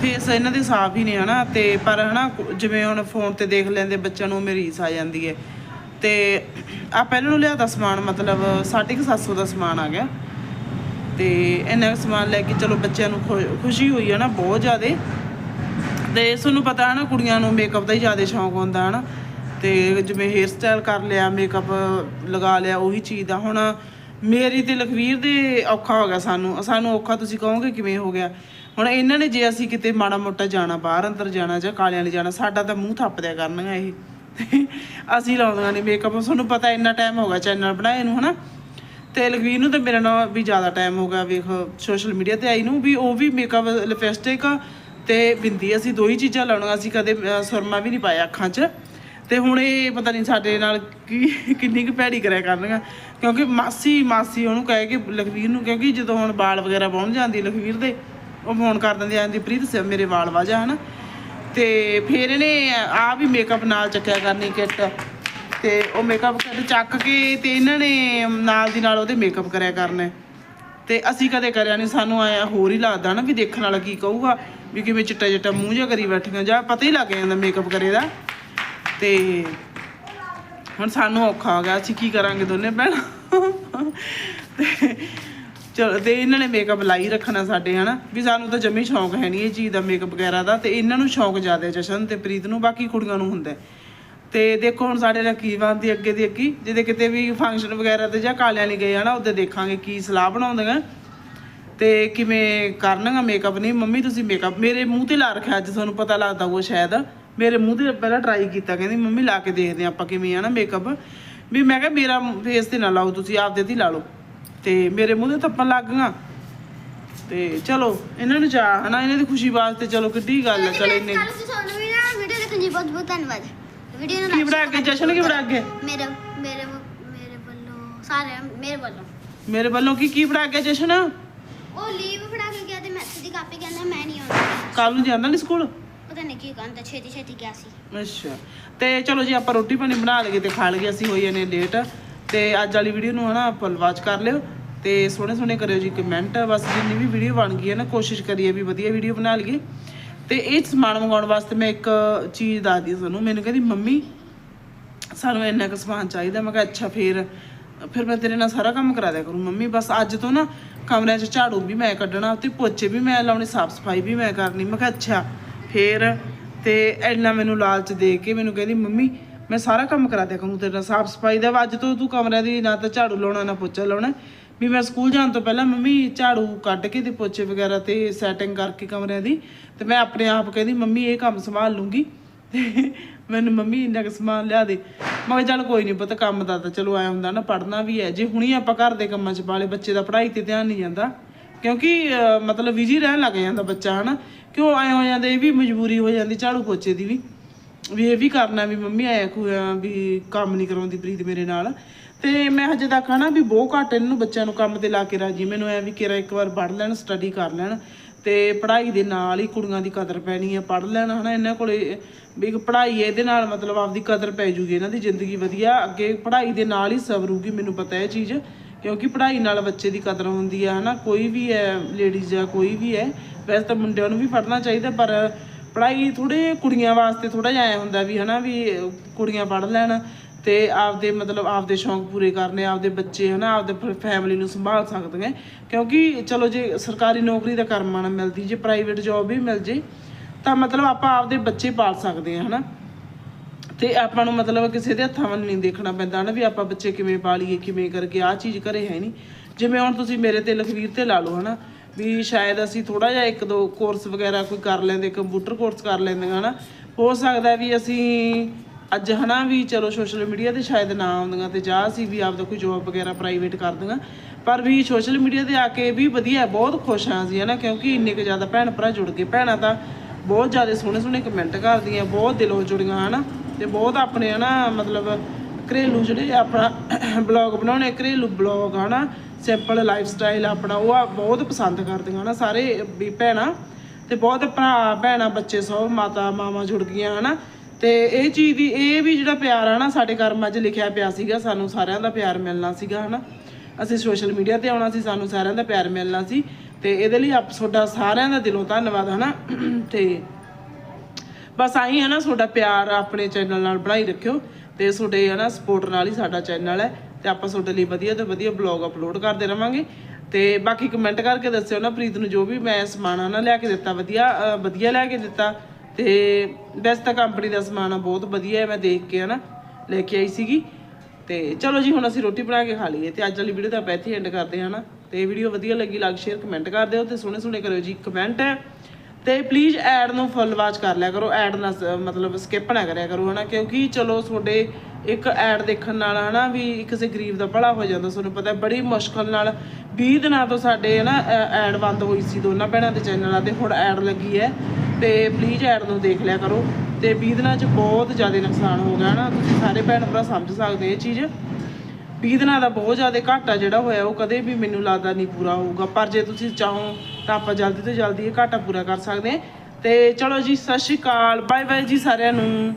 ਫੇਸ ਇਹਨਾਂ ਦੇ ਸਾਫ਼ ਹੀ ਨੇ, ਹਨਾ? ਤੇ ਪਰ, ਹਨਾ ਕੁ- ਜਿਵੇਂ ਹੁਣ ਫੋਨ ਤੇ ਦੇਖ ਲੈਂਦੇ ਬੱਚਿਆਂ ਨੂੰ ਮਰੀਸ ਆ ਜਾਂਦੀ ਹੈ। ਤੇ ਆ ਪਹਿਲਾਂ ਨੂੰ ਲਿਆਦਾ ਸਮਾਨ, ਮਤਲਬ 750 ਦਾ ਸਮਾਨ ਆ ਗਿਆ। ਤੇ ਇੰਨਾ ਕੁ ਸਮਾਨ ਲੈ ਕੇ ਚਲੋ ਬੱਚਿਆਂ ਨੂੰ ਖੁ- ਖੁਸ਼ੀ ਹੋਈ ਹੈ ਨਾ, ਬਹੁਤ ਜ਼ਿਆਦਾ। ਤੇ ਤੁਹਾਨੂੰ ਪਤਾ ਹੈ ਨਾ, ਕੁੜੀਆਂ ਨੂੰ ਮੇਕਅਪ ਦਾ ਹੀ ਜ਼ਿਆਦਾ ਸ਼ੌਂਕ ਹੁੰਦਾ ਹੈ ਨਾ। ਤੇ ਜਿਵੇਂ ਹੇਅਰ ਸਟਾਈਲ ਕਰ ਲਿਆ ਮੇਕਅਪ ਲਗਾ ਲਿਆ, ਉਹੀ ਚੀਜ਼ ਦਾ ਹੁਣ ਮੇਰੀ ਤੇ ਲਖਵੀਰ ਦੇ ਔਖਾ ਹੋ ਗਿਆ ਸਾਨੂੰ। ਸਾਨੂੰ ਔਖਾ ਤੁਸੀਂ ਕਹੋਗੇ ਕਿਵੇਂ ਹੋ ਗਿਆ? ਹੁਣ ਇਹਨਾਂ ਨੇ ਜੇ ਅਸੀਂ ਕਿਤੇ ਮਾੜਾ ਮੋਟਾ ਜਾਣਾ, ਬਾਹਰ ਅੰਦਰ ਜਾਣਾ ਜਾਂ ਕਾਲਿਆਂ ਲਈ ਜਾਣਾ, ਸਾਡਾ ਤਾਂ ਮੂੰਹ ਥੱਪ ਦਿਆ ਕਰਨਗਾ ਇਹ। <laughs> ਅਸੀਂ ਲਾਉਂਦੀਆਂ ਨੇ ਮੇਕਅਪ ਤੁਹਾਨੂੰ ਪਤਾ ਇੰਨਾ ਟਾਈਮ ਹੋ ਗਿਆ ਚੈਨਲ ਬਣਾਏ ਨੂੰ, ਹਨਾ? ਤੇ ਲਖਵੀਰ ਨੂੰ ਤਾਂ ਮੇਰੇ ਨਾਲ ਵੀ ਜ਼ਿਆਦਾ ਟਾਈਮ ਹੋ ਗਿਆ। ਵੇਖ ਸੋਸ਼ਲ ਮੀਡੀਆ ਤੇ ਆਈ ਨੂੰ ਵੀ ਉਹ ਵੀ ਮੇਕਅਪ ਲਿਪਸਟਿਕ ਤੇ ਬਿੰਦੀ ਅਸੀਂ ਦੋ ਹੀ ਚੀਜ਼ਾਂ ਲਾਉਣੀਆਂ ਅਸੀਂ ਕਦੇ ਸੁਰਮਾ ਵੀ ਨਹੀਂ ਪਾਇਆ ਅੱਖਾਂ 'ਚ। ਤੇ ਹੁਣ ਇਹ ਪਤਾ ਨਹੀਂ ਸਾਡੇ ਨਾਲ ਕੀ, ਕਿੰਨੀ ਕੁ ਭੈੜੀ ਕਰਿਆ ਕਰਨਗਾ ਕਿਉਂਕਿ ਮਾਸੀ ਮਾਸੀ ਉਹਨੂੰ ਕਹੇ ਕਿ, ਲਖਵੀਰ ਨੂੰ ਕਿਉਂਕਿ ਜਦੋਂ ਹੁਣ ਵਾਲ ਵਗੈਰਾ ਵਾਹੁਣ ਜਾਂਦੀ ਲਖਵੀਰ ਦੇ, ਉਹ ਫੋਨ ਕਰ ਦਿੰਦੀ ਆਂਦੀ ਪ੍ਰੀਤ ਸੇ ਮੇਰੇ ਵਾਲ ਵਾਜਾ ਹਨਾ। ਤੇ ਫਿਰ ਇਹਨੇ ਆ ਵੀ ਮੇਕਅਪ ਨਾਲ ਚੱਕਿਆ ਕਰਨੀ ਕਿੱਟ ਤੇ ਉਹ ਮੇਕਅਪ ਕਿੱਟ ਚੱਕ ਕੇ ਤੇ ਇਹਨਾਂ ਨੇ ਨਾਲ ਦੀ ਨਾਲ ਉਹਦੇ ਮੇਕਅਪ ਕਰਿਆ ਕਰਨਾ। ਤੇ ਅਸੀਂ ਕਦੇ ਕਰਿਆ ਨਹੀਂ ਸਾਨੂੰ ਆਇਆ ਹੋਰ ਹੀ ਲੱਗਦਾ ਨਾ ਵੀ ਦੇਖਣ ਵਾਲਾ ਕੀ ਕਹੂਗਾ, ਵੀ ਕਿਵੇਂ ਚਿੱਟਾ ਚਿੱਟਾ ਮੂੰਹ ਜਿਹਾ ਕਰੀ ਬੈਠੀਆਂ, ਜਾਂ ਪਤਾ ਹੀ ਲੱਗ ਜਾਂਦਾ ਮੇਕਅਪ ਕਰੇ ਦਾ। ਤੇ ਹੁਣ ਸਾਨੂੰ ਔਖਾ ਹੋ ਗਿਆ, ਅਸੀਂ ਕੀ ਕਰਾਂਗੇ ਦੋਨੇ ਭੈਣਾਂ? ਤੇ ਚਲੋ, ਤੇ ਇਹਨਾਂ ਨੇ ਮੇਕਅਪ ਲਾਈ ਰੱਖਣਾ ਸਾਡੇ, ਹਨਾ? ਵੀ ਸਾਨੂੰ ਤਾਂ ਜਮੀ ਸ਼ੌਂਕ ਹੈ ਨਹੀਂ ਇਹ ਚੀਜ਼ ਦਾ ਮੇਕਅਪ ਵਗੈਰਾ ਦਾ, ਤੇ ਇਹਨਾਂ ਨੂੰ ਸ਼ੌਂਕ ਜ਼ਿਆਦਾ ਜਸ਼ਨ ਤੇ ਪ੍ਰੀਤ ਨੂੰ, ਬਾਕੀ ਕੁੜੀਆਂ ਨੂੰ ਹੁੰਦਾ ਤੇ ਦੇਖੋ ਹੁਣ ਸਾਡੇ ਨਾਲ ਕੀ ਬਣਦੀ ਅੱਗੇ ਦੀ ਅੱਗੀ ਜਿਹਦੇ ਕਿਤੇ ਵੀ ਫੰਕਸ਼ਨ ਵਗੈਰਾ ਤੇ ਜਾਂ ਕਾਲਿਆਂ ਲਈ ਗਏ ਹਨਾ ਉਹਦੇ ਦੇਖਾਂਗੇ ਕੀ ਸਲਾਹ ਬਣਾਉਂਦੀਆਂ। ਤੇ ਕਿਵੇਂ ਕਰਨਗਾ ਮੇਕਅਪ ਨਹੀਂ ਮੰਮੀ ਤੁਸੀਂ ਮੇਕਅਪ ਮੇਰੇ ਮੂੰਹ ਤੇ ਲਾ ਰੱਖਿਆ ਅੱਜ ਤੁਹਾਨੂੰ ਪਤਾ ਲੱਗਦਾ ਉਹ ਸ਼ਾਇਦ। ਮੇਰੇ ਮੂੰਹ ਤੇ ਪਹਿਲਾਂ ਟਰਾਈ ਕੀਤਾ ਕਹਿੰਦੀ ਮੰਮੀ ਲਾ ਕੇ ਦੇਖਦੇ ਆਪਾਂ ਕਿਵੇਂ ਆ ਨਾ ਮੇਕਅਪ ਵੀ ਮੈਂ ਕਿਹਾ ਮੇਰਾ ਫੇਸ ਤੇ ਨਾ ਲਾਓ ਤੁਸੀਂ ਆਪਦੇ ਤੇ ਲਾ ਲਓ। ਤੇ ਮੇਰੇ ਮੂੰਹ ਤੇ ਥੱਪਣ ਲੱਗ ਗਈਆਂ। ਤੇ ਚਲੋ ਇਹਨਾਂ ਨੂੰ ਚਾਹ ਹਨਾ ਇਹਨਾਂ ਦੀ ਖੁਸ਼ੀ ਵਾਸਤੇ ਚਲੋ ਕਿੱਡੀ ਗੱਲ ਹੈ ਚਲ ਇੰਨੇ ਕੱਲ ਤੁਹਾਨੂੰ ਵੀ ਨਾ ਵੀਡੀਓ ਦੇਖਣ ਦੀ ਬਹੁਤ ਬਹੁਤ ਧੰਨਵਾਦ। ਵੀਡੀਓ ਨੂੰ ਕੀ ਬਣਾ ਕੇ ਜਸ਼ਨ ਕੀ ਬਣਾ ਕੇ? ਮੇਰੇ ਮੇਰੇ ਮੇਰੇ ਵੱਲੋਂ ਸਾਰੇ ਮੇਰੇ ਵੱਲੋਂ। ਮੇਰੇ ਵੱਲੋਂ ਕੀ ਕੀ ਬਣਾ ਕੇ ਜਸ਼ਨ? ਉਹ ਲੀਵ ਫੜਾ ਕੇ ਗਿਆ ਤੇ ਮੈਥ ਦੀ ਕਾਪੀ ਕਹਿੰਦਾ ਮੈਂ ਨਹੀਂ ਆਉਂਦਾ। ਕੱਲ ਨੂੰ ਜਾਂਦਾ ਨਹੀਂ ਸਕੂਲ? ਪਤਾ ਨਹੀਂ ਕੀ ਕਹਿੰਦਾ ਛੇਤੀ ਛੇਤੀ ਗਿਆ ਸੀ। ਅੱਛਾ। ਤੇ ਚਲੋ ਜੀ ਆਪਾਂ ਰੋਟੀ ਪਾਣੀ ਬਣਾ ਲਈਏ ਤੇ ਖਾ ਲਈਏ ਅਸੀਂ ਹੋਈ ਨੇ ਲੇਟ ਤੇ ਅੱਜ ਵਾਲੀ ਵੀਡੀਓ ਨੂੰ ਹਨਾ ਫੁੱਲ ਵਾਚ ਕਰ ਲਿਓ। ਤੇ ਸੋਹਣੇ ਸੋਹਣੇ ਕਰਿਓ ਜੀ ਕਮੈਂਟ ਬਸ ਜਿੰਨੀ ਵੀ ਵੀਡੀਓ ਬਣ ਗਈ ਹੈ ਨਾ ਕੋਸ਼ਿਸ਼ ਕਰੀਏ ਵੀ ਵਧੀਆ ਵੀਡੀਓ ਬਣਾ ਲਈਏ। ਤੇ ਇਹ ਸਮਾਨ ਮੰਗਾਉਣ ਵਾਸਤੇ ਮੈਂ ਇੱਕ ਚੀਜ਼ ਦੱਸਦੀ ਹਾਂ ਤੁਹਾਨੂੰ ਮੈਨੂੰ ਕਹਿੰਦੀ, ਮੰਮੀ, ਸਾਨੂੰ ਇੰਨਾ ਕੁ ਸਮਾਨ ਚਾਹੀਦਾ। ਮੈਂ ਕਿਹਾ, ਅੱਛਾ, ਫੇਰ, ਫਿਰ ਮੈਂ ਤੇਰੇ ਨਾਲ ਸਾਰਾ ਕੰਮ ਕਰਾ ਦਿਆ ਕਰੂੰ, ਮੰਮੀ। ਬਸ ਅੱਜ ਤੋਂ ਨਾ ਕਮਰਿਆਂ 'ਚ ਝਾੜੂ ਵੀ ਮੈਂ ਕੱਢਣਾ ਤੇ ਪੋਚੇ ਵੀ ਮੈਂ ਲਾਉਣੇ ਸਾਫ਼ ਸਫ਼ਾਈ ਵੀ ਮੈਂ ਕਰਨੀ। ਮੈਂ ਕਿਹਾ, ਅੱਛਾ, ਫੇਰ। ਤੇ ਇੰਨਾ ਮੈਨੂੰ ਲਾਲਚ ਦੇ ਕੇ ਮੈਨੂੰ ਕਹਿੰਦੀ, ਮੰਮੀ, ਮੈਂ ਸਾਰਾ ਕੰਮ ਕਰਾ ਦਿਆ ਕਰੂੰ ਤੇਰੇ ਨਾਲ ਸਾਫ਼ ਸਫ਼ਾਈ ਦਾ। ਅੱਜ ਤੋਂ ਤੂੰ ਕਮਰਿਆਂ ਦੀ ਨਾ ਤਾਂ ਝਾੜੂ ਲਾਉਣਾ, ਨਾ ਪੋਚਾ ਲਾਉਣਾ। ਵੀ ਮੈਂ ਸਕੂਲ ਜਾਣ ਤੋਂ ਪਹਿਲਾਂ ਮੰਮੀ ਝਾੜੂ ਕੱਢ ਕੇ ਤੇ ਪੋਚੇ ਵਗੈਰਾ ਤੇ ਸੈਟਿੰਗ ਕਰਕੇ ਕਮਰਿਆਂ ਦੀ ਤੇ ਮੈਂ ਆਪਣੇ ਆਪ ਕਹਿੰਦੀ, ਮੰਮੀ, ਇਹ ਕੰਮ ਸੰਭਾਲ ਲੂੰਗੀ। ਤੇ ਮੈਨੂੰ ਮੰਮੀ ਇੰਨਾ ਕੁ ਸਮਾਨ ਲਿਆ ਦੇ। ਮੈਂ ਚੱਲ ਕੋਈ ਨਹੀਂ ਪਤਾ, ਕੰਮ ਦਾ ਤਾਂ ਚਲੋ ਆਇਆ ਹੁੰਦਾ ਨਾ ਪੜਨਾ ਵੀ ਹੈ। ਜੇ ਹੁਣੀ ਆਪਾਂ ਘਰ ਦੇ ਕੰਮਾਂ 'ਚ ਪਾਲੇ ਬੱਚੇ ਦਾ ਪੜ੍ਹਾਈ ਤੇ ਧਿਆਨ ਨਹੀਂ ਜਾਂਦਾ। ਕਿਉਂਕਿ ਮਤਲਬ ਵਿਜ਼ੀ ਰਹਿਣ ਲੱਗ ਜਾਂਦਾ ਬੱਚਾ, ਹਨਾ। ਕਿਉਂ ਆਏ ਹੋ ਜਾਂਦੇ, ਇਹ ਵੀ ਮਜਬੂਰੀ ਹੋ ਜਾਂਦੀ ਝਾੜੂ ਪੋਚੇ ਦੀ ਵੀ। ਵੀ ਇਹ ਵੀ ਕਰਨਾ ਵੀ ਮੰਮੀ ਆਇਆ ਕੋਇਆ ਵੀ ਕੰਮ ਨਹੀਂ ਕਰਾਉਂਦੀ ਪ੍ਰੀਤ ਮੇਰੇ ਨਾਲ। ਤੇ ਮੈਂ ਹਜੇ ਤੱਕ ਹਨਾ ਵੀ ਬਹੁਤ ਘੱਟ ਇਹਨਾਂ ਨੂੰ ਬੱਚਿਆਂ ਨੂੰ ਕੰਮ ਤੇ ਲਾ ਕੇ ਰਾਜੀ। ਮੈਨੂੰ ਐ ਵੀ ਕਿਰਾ ਇੱਕ ਵਾਰ ਪੜ੍ਹ ਲੈਣ ਸਟੱਡੀ ਕਰ ਲੈਣ ਤੇ ਪੜ੍ਹਾਈ ਦੇ ਨਾਲ ਹੀ ਕੁੜੀਆਂ ਦੀ ਕਦਰ ਪੈਣੀ ਹੈ ਪੜ੍ਹ ਲੈਣ ਹਨਾ ਇਹਨਾਂ ਕੋਲੇ। ਵੀ ਪੜ੍ਹਾਈ ਹੈ ਇਹਦੇ ਨਾਲ ਮਤਲਬ ਆਪਦੀ ਕਦਰ ਪੈ ਜੂਗੀ ਇਹਨਾਂ ਦੀ ਜ਼ਿੰਦਗੀ ਵਧੀਆ। ਅੱਗੇ ਪੜ੍ਹਾਈ ਦੇ ਨਾਲ ਹੀ ਸਵਰੂਗੀ ਮੈਨੂੰ ਪਤਾ ਇਹ ਚੀਜ਼। ਕਿਉਂਕਿ ਪੜ੍ਹਾਈ ਨਾਲ ਬੱਚੇ ਦੀ ਕਦਰ ਹੁੰਦੀ ਹੈ ਹਨਾ, ਕੋਈ ਵੀ ਹੈ ਲੇਡੀਜ਼ ਜਾਂ ਕੋਈ ਵੀ ਹੈ ਵੈਸੇ ਤਾਂ ਮੁੰਡਿਆਂ ਨੂੰ ਵੀ ਪੜ੍ਹਨਾ ਚਾਹੀਦਾ, ਪਰ ਪੜ੍ਹਾਈ ਥੋੜੇ ਕੁੜੀਆਂ ਵਾਸਤੇ ਥੋੜਾ ਜਿਹਾ ਐਂ ਹੁੰਦਾ ਵੀ ਹਨਾ ਵੀ ਕੁੜੀਆਂ ਪੜ੍ਹ ਲੈਣ। ਤੇ ਆਪਦੇ ਮਤਲਬ ਆਪਦੇ ਸ਼ੌਂਕ ਪੂਰੇ ਕਰਨੇ, ਆਪਦੇ ਬੱਚੇ ਹਨਾ, ਆਪਦੇ ਫੈਮਿਲੀ ਨੂੰ ਸੰਭਾਲ ਸਕਦੇ ਸਕਦੀਆਂ ਕਿਉਂਕਿ ਚਲੋ ਜੇ ਸਰਕਾਰੀ ਨੌਕਰੀ ਦਾ ਕਰਮਾ ਨਾ ਮਿਲਦੀ, ਜੇ ਪ੍ਰਾਈਵੇਟ ਜੌਬ ਵੀ ਮਿਲ ਜੇ, ਤਾਂ ਮਤਲਬ ਆਪਾਂ ਆਪਦੇ ਬੱਚੇ ਪਾਲ ਸਕਦੇ ਹਾਂ, ਹਨਾ। ਤੇ ਆਪਾਂ ਨੂੰ ਮਤਲਬ ਕਿਸੇ ਦੇ ਹੱਥਾਂ ਵੱਲ ਨਹੀਂ ਦੇਖਣਾ ਪੈਂਦਾ ਨਾ ਵੀ ਆਪਾਂ ਬੱਚੇ ਕਿਵੇਂ ਪਾਲੀਏ, ਕਿਵੇਂ ਕਰਕੇ ਆਹ ਚੀਜ਼ ਘਰੇ ਹੈ ਨਹੀਂ। ਜਿਵੇਂ ਹੁਣ ਤੁਸੀਂ ਮੇਰੇ ਤੇ ਲਖਵੀਰ ਤੇ ਲਾ ਲਓ, ਹਨਾ, ਵੀ ਸ਼ਾਇਦ ਅਸੀਂ ਥੋੜਾ ਜਿਹਾ ਇੱਕ ਦੋ ਕੋਰਸ ਵਗੈਰਾ ਕੋਈ ਕਰ ਲੈਂਦੇ ਕੰਪਿਊਟਰ ਕੋਰਸ ਕਰ ਲੈਂਦੇ, ਹਨਾ। ਹੋ ਸਕਦਾ ਵੀ ਅਸੀਂ ਅੱਜ ਹਨਾ ਵੀ ਚਲੋ ਸੋਸ਼ਲ ਮੀਡੀਆ ਤੇ ਸ਼ਾਇਦ ਨਾ ਆਉਂਦੀਆਂ ਤੇ ਜਾ ਅਸੀਂ ਵੀ ਆਪਦਾ ਕੋਈ ਜੋਬ ਵਗੈਰਾ ਪ੍ਰਾਈਵੇਟ ਕਰਦੀਆਂ ਪਰ ਵੀ ਸੋਸ਼ਲ ਮੀਡੀਆ ਤੇ ਆ ਕੇ ਵੀ ਵਧੀਆ ਬਹੁਤ ਖੁਸ਼ ਹਾਂ ਅਸੀਂ ਹਨਾ ਕਿਉਂਕਿ ਇੰਨੇ ਕੁ ਜ਼ਿਆਦਾ ਭੈਣ ਭਰਾ ਜੁੜ ਗਏ। ਭੈਣਾਂ ਤਾਂ ਬਹੁਤ ਜ਼ਿਆਦਾ ਸੋਹਣੇ ਸੋਹਣੇ ਕਮੈਂਟ ਕਰਦੀਆਂ, ਬਹੁਤ ਦਿਲੋਂ ਜੁੜੀਆਂ ਹਨਾ ਤੇ ਬਹੁਤ ਆਪਣੇ ਹਨਾ ਮਤਲਬ ਘਰੇਲੂ ਜਿਹੜੇ ਆਪਣਾ ਬਲੌਗ ਬਣਾਉਣੇ, ਘਰੇਲੂ ਬਲੌਗ ਹਨਾ ਸਿੰਪਲ ਲਾਈਫ ਸਟਾਈਲ ਆਪਣਾ, ਉਹ ਬਹੁਤ ਪਸੰਦ ਕਰਦੀਆਂ ਹਨਾ ਸਾਰੇ ਵੀ ਭੈਣਾਂ, ਤੇ ਬਹੁਤ ਭਰਾ, ਭੈਣਾਂ, ਬੱਚੇ ਸਭ, ਮਾਤਾ ਮਾਮਾ ਜੁੜ ਗਈਆਂ ਹਨਾ ਤੇ ਇਹ ਚੀਜ਼ ਦੀ, ਇਹ ਵੀ ਜਿਹੜਾ ਪਿਆਰ ਆ ਨਾ, ਸਾਡੇ ਕਰਮਾਂ 'ਚ ਲਿਖਿਆ ਪਿਆ ਸੀਗਾ, ਸਾਨੂੰ ਸਾਰਿਆਂ ਦਾ ਪਿਆਰ ਮਿਲਣਾ ਸੀਗਾ, ਹਨਾ? ਅਸੀਂ ਸੋਸ਼ਲ ਮੀਡੀਆ ਤੇ ਆਉਣਾ ਸੀ, ਸਾਨੂੰ ਸਾਰਿਆਂ ਦਾ ਪਿਆਰ ਮਿਲਣਾ ਸੀ, ਤੇ ਇਹਦੇ ਲਈ ਆਪ, ਤੁਹਾਡਾ ਸਾਰਿਆਂ ਦਾ ਦਿਲੋਂ ਧੰਨਵਾਦ, ਹਨਾ? ਤੇ ਬਸ ਆਹੀ ਹੈ ਨਾ, ਤੁਹਾਡਾ ਪਿਆਰ ਆਪਣੇ ਚੈਨਲ ਨਾਲ ਬਣਾਈ ਰੱਖਿਓ, ਤੇ ਤੁਹਾਡੇ ਹੈ ਨਾ ਸਪੋਰਟ ਨਾਲ ਹੀ ਸਾਡਾ ਚੈਨਲ ਹੈ, ਤੇ ਆਪਾਂ ਤੁਹਾਡੇ ਲਈ ਵਧੀਆ ਤੋਂ ਵਧੀਆ ਬਲੌਗ ਅਪਲੋਡ ਕਰਦੇ ਰਵਾਂਗੇ। ਤੇ ਬਾਕੀ ਕਮੈਂਟ ਕਰਕੇ ਦੱਸਿਓ ਨਾ, ਪ੍ਰੀਤ ਨੂੰ ਜੋ ਵੀ ਮੈਂ ਸਮਾਨ ਆ ਨਾ ਲਿਆ ਕੇ ਦਿੱਤਾ, ਵਧੀਆ ਵਧੀਆ ਲਿਆ ਕੇ ਦਿੱਤਾ ਤੇ ਵੈਸੇ ਤਾਂ ਕੰਪਨੀ ਦਾ ਸਮਾਨ ਆ ਬਹੁਤ ਵਧੀਆ ਹੈ, ਮੈਂ ਦੇਖ ਕੇ ਹਨਾ ਲੈ ਕੇ ਆਈ ਸੀਗੀ। ਤੇ ਚਲੋ ਜੀ, ਹੁਣ ਅਸੀਂ ਰੋਟੀ ਬਣਾ ਕੇ ਖਾ ਲਈਏ ਤੇ ਅੱਜ ਵਾਲੀ ਵੀਡੀਓ ਤਾਂ ਆਪਾਂ ਇੱਥੇ ਐਂਡ ਕਰਦੇ ਹਾਂ ਨਾ ਤੇ ਵੀਡੀਓ ਵਧੀਆ ਲੱਗੀ ਲਾਈਕ ਸ਼ੇਅਰ ਕਮੈਂਟ ਕਰ ਦਿਓ ਤੇ ਸੋਹਣੇ ਸੋਹਣੇ ਕਰਿਓ ਜੀ ਕਮੈਂਟ ਤੇ ਪਲੀਜ਼ ਐਡ ਨੂੰ ਫੁੱਲ ਵਾਚ ਕਰ ਲਿਆ ਕਰੋ ਐਡ ਨਾ ਸ- ਮਤਲਬ ਸਕਿਪ ਨਾ ਕਰਿਆ ਕਰੋ ਹਨਾ, ਕਿਉਂਕਿ ਚਲੋ ਤੁਹਾਡੇ ਇੱਕ ਐਡ ਦੇਖਣ ਨਾਲ ਹਨਾ ਵੀ ਕਿਸੇ ਗਰੀਬ ਦਾ ਭਲਾ ਹੋ ਜਾਂਦਾ, ਤੁਹਾਨੂੰ ਪਤਾ ਬੜੀ ਮੁਸ਼ਕਲ ਨਾਲ 20 ਦਿਨਾਂ ਤੋਂ ਸਾਡੇ ਹਨਾ ਐਡ ਬੰਦ ਹੋਈ ਸੀ ਦੋਨਾਂ ਭੈਣਾਂ ਦੇ ਚੈਨਲਾਂ ਤੇ, ਹੁਣ ਐਡ ਲੱਗੀ ਹੈ। ਤੇ ਪਲੀਜ਼ ਐਡ ਨੂੰ ਦੇਖ ਲਿਆ ਕਰੋ ਤੇ 20 ਦਿਨਾਂ 'ਚ ਬਹੁਤ ਜ਼ਿਆਦਾ ਨੁਕਸਾਨ ਹੋ ਗਿਆ ਨਾ, ਤੁਸੀਂ ਸਾਰੇ ਭੈਣ ਭਰਾ ਸਮਝ ਸਕਦੇ ਇਹ ਚੀਜ਼। 20 ਦਿਨਾਂ ਦਾ ਬਹੁਤ ਜ਼ਿਆਦਾ ਘਾਟਾ ਜਿਹੜਾ ਹੋਇਆ, ਉਹ ਕਦੇ ਵੀ ਮੈਨੂੰ ਲੱਗਦਾ ਨਹੀਂ ਪੂਰਾ ਹੋਊਗਾ। ਪਰ ਜੇ ਤੁਸੀਂ ਚਾਹੋ ਤਾਂ ਆਪਾਂ ਜਲਦੀ ਤੋਂ ਜਲਦੀ ਇਹ ਘਾਟਾ ਪੂਰਾ ਕਰ ਸਕਦੇ ਹਾਂ। ਤੇ ਚਲੋ ਜੀ, ਸਤਿ ਸ਼੍ਰੀ ਅਕਾਲ ਬਾਏ ਬਾਏ ਜੀ ਸਾਰਿਆਂ ਨੂੰ।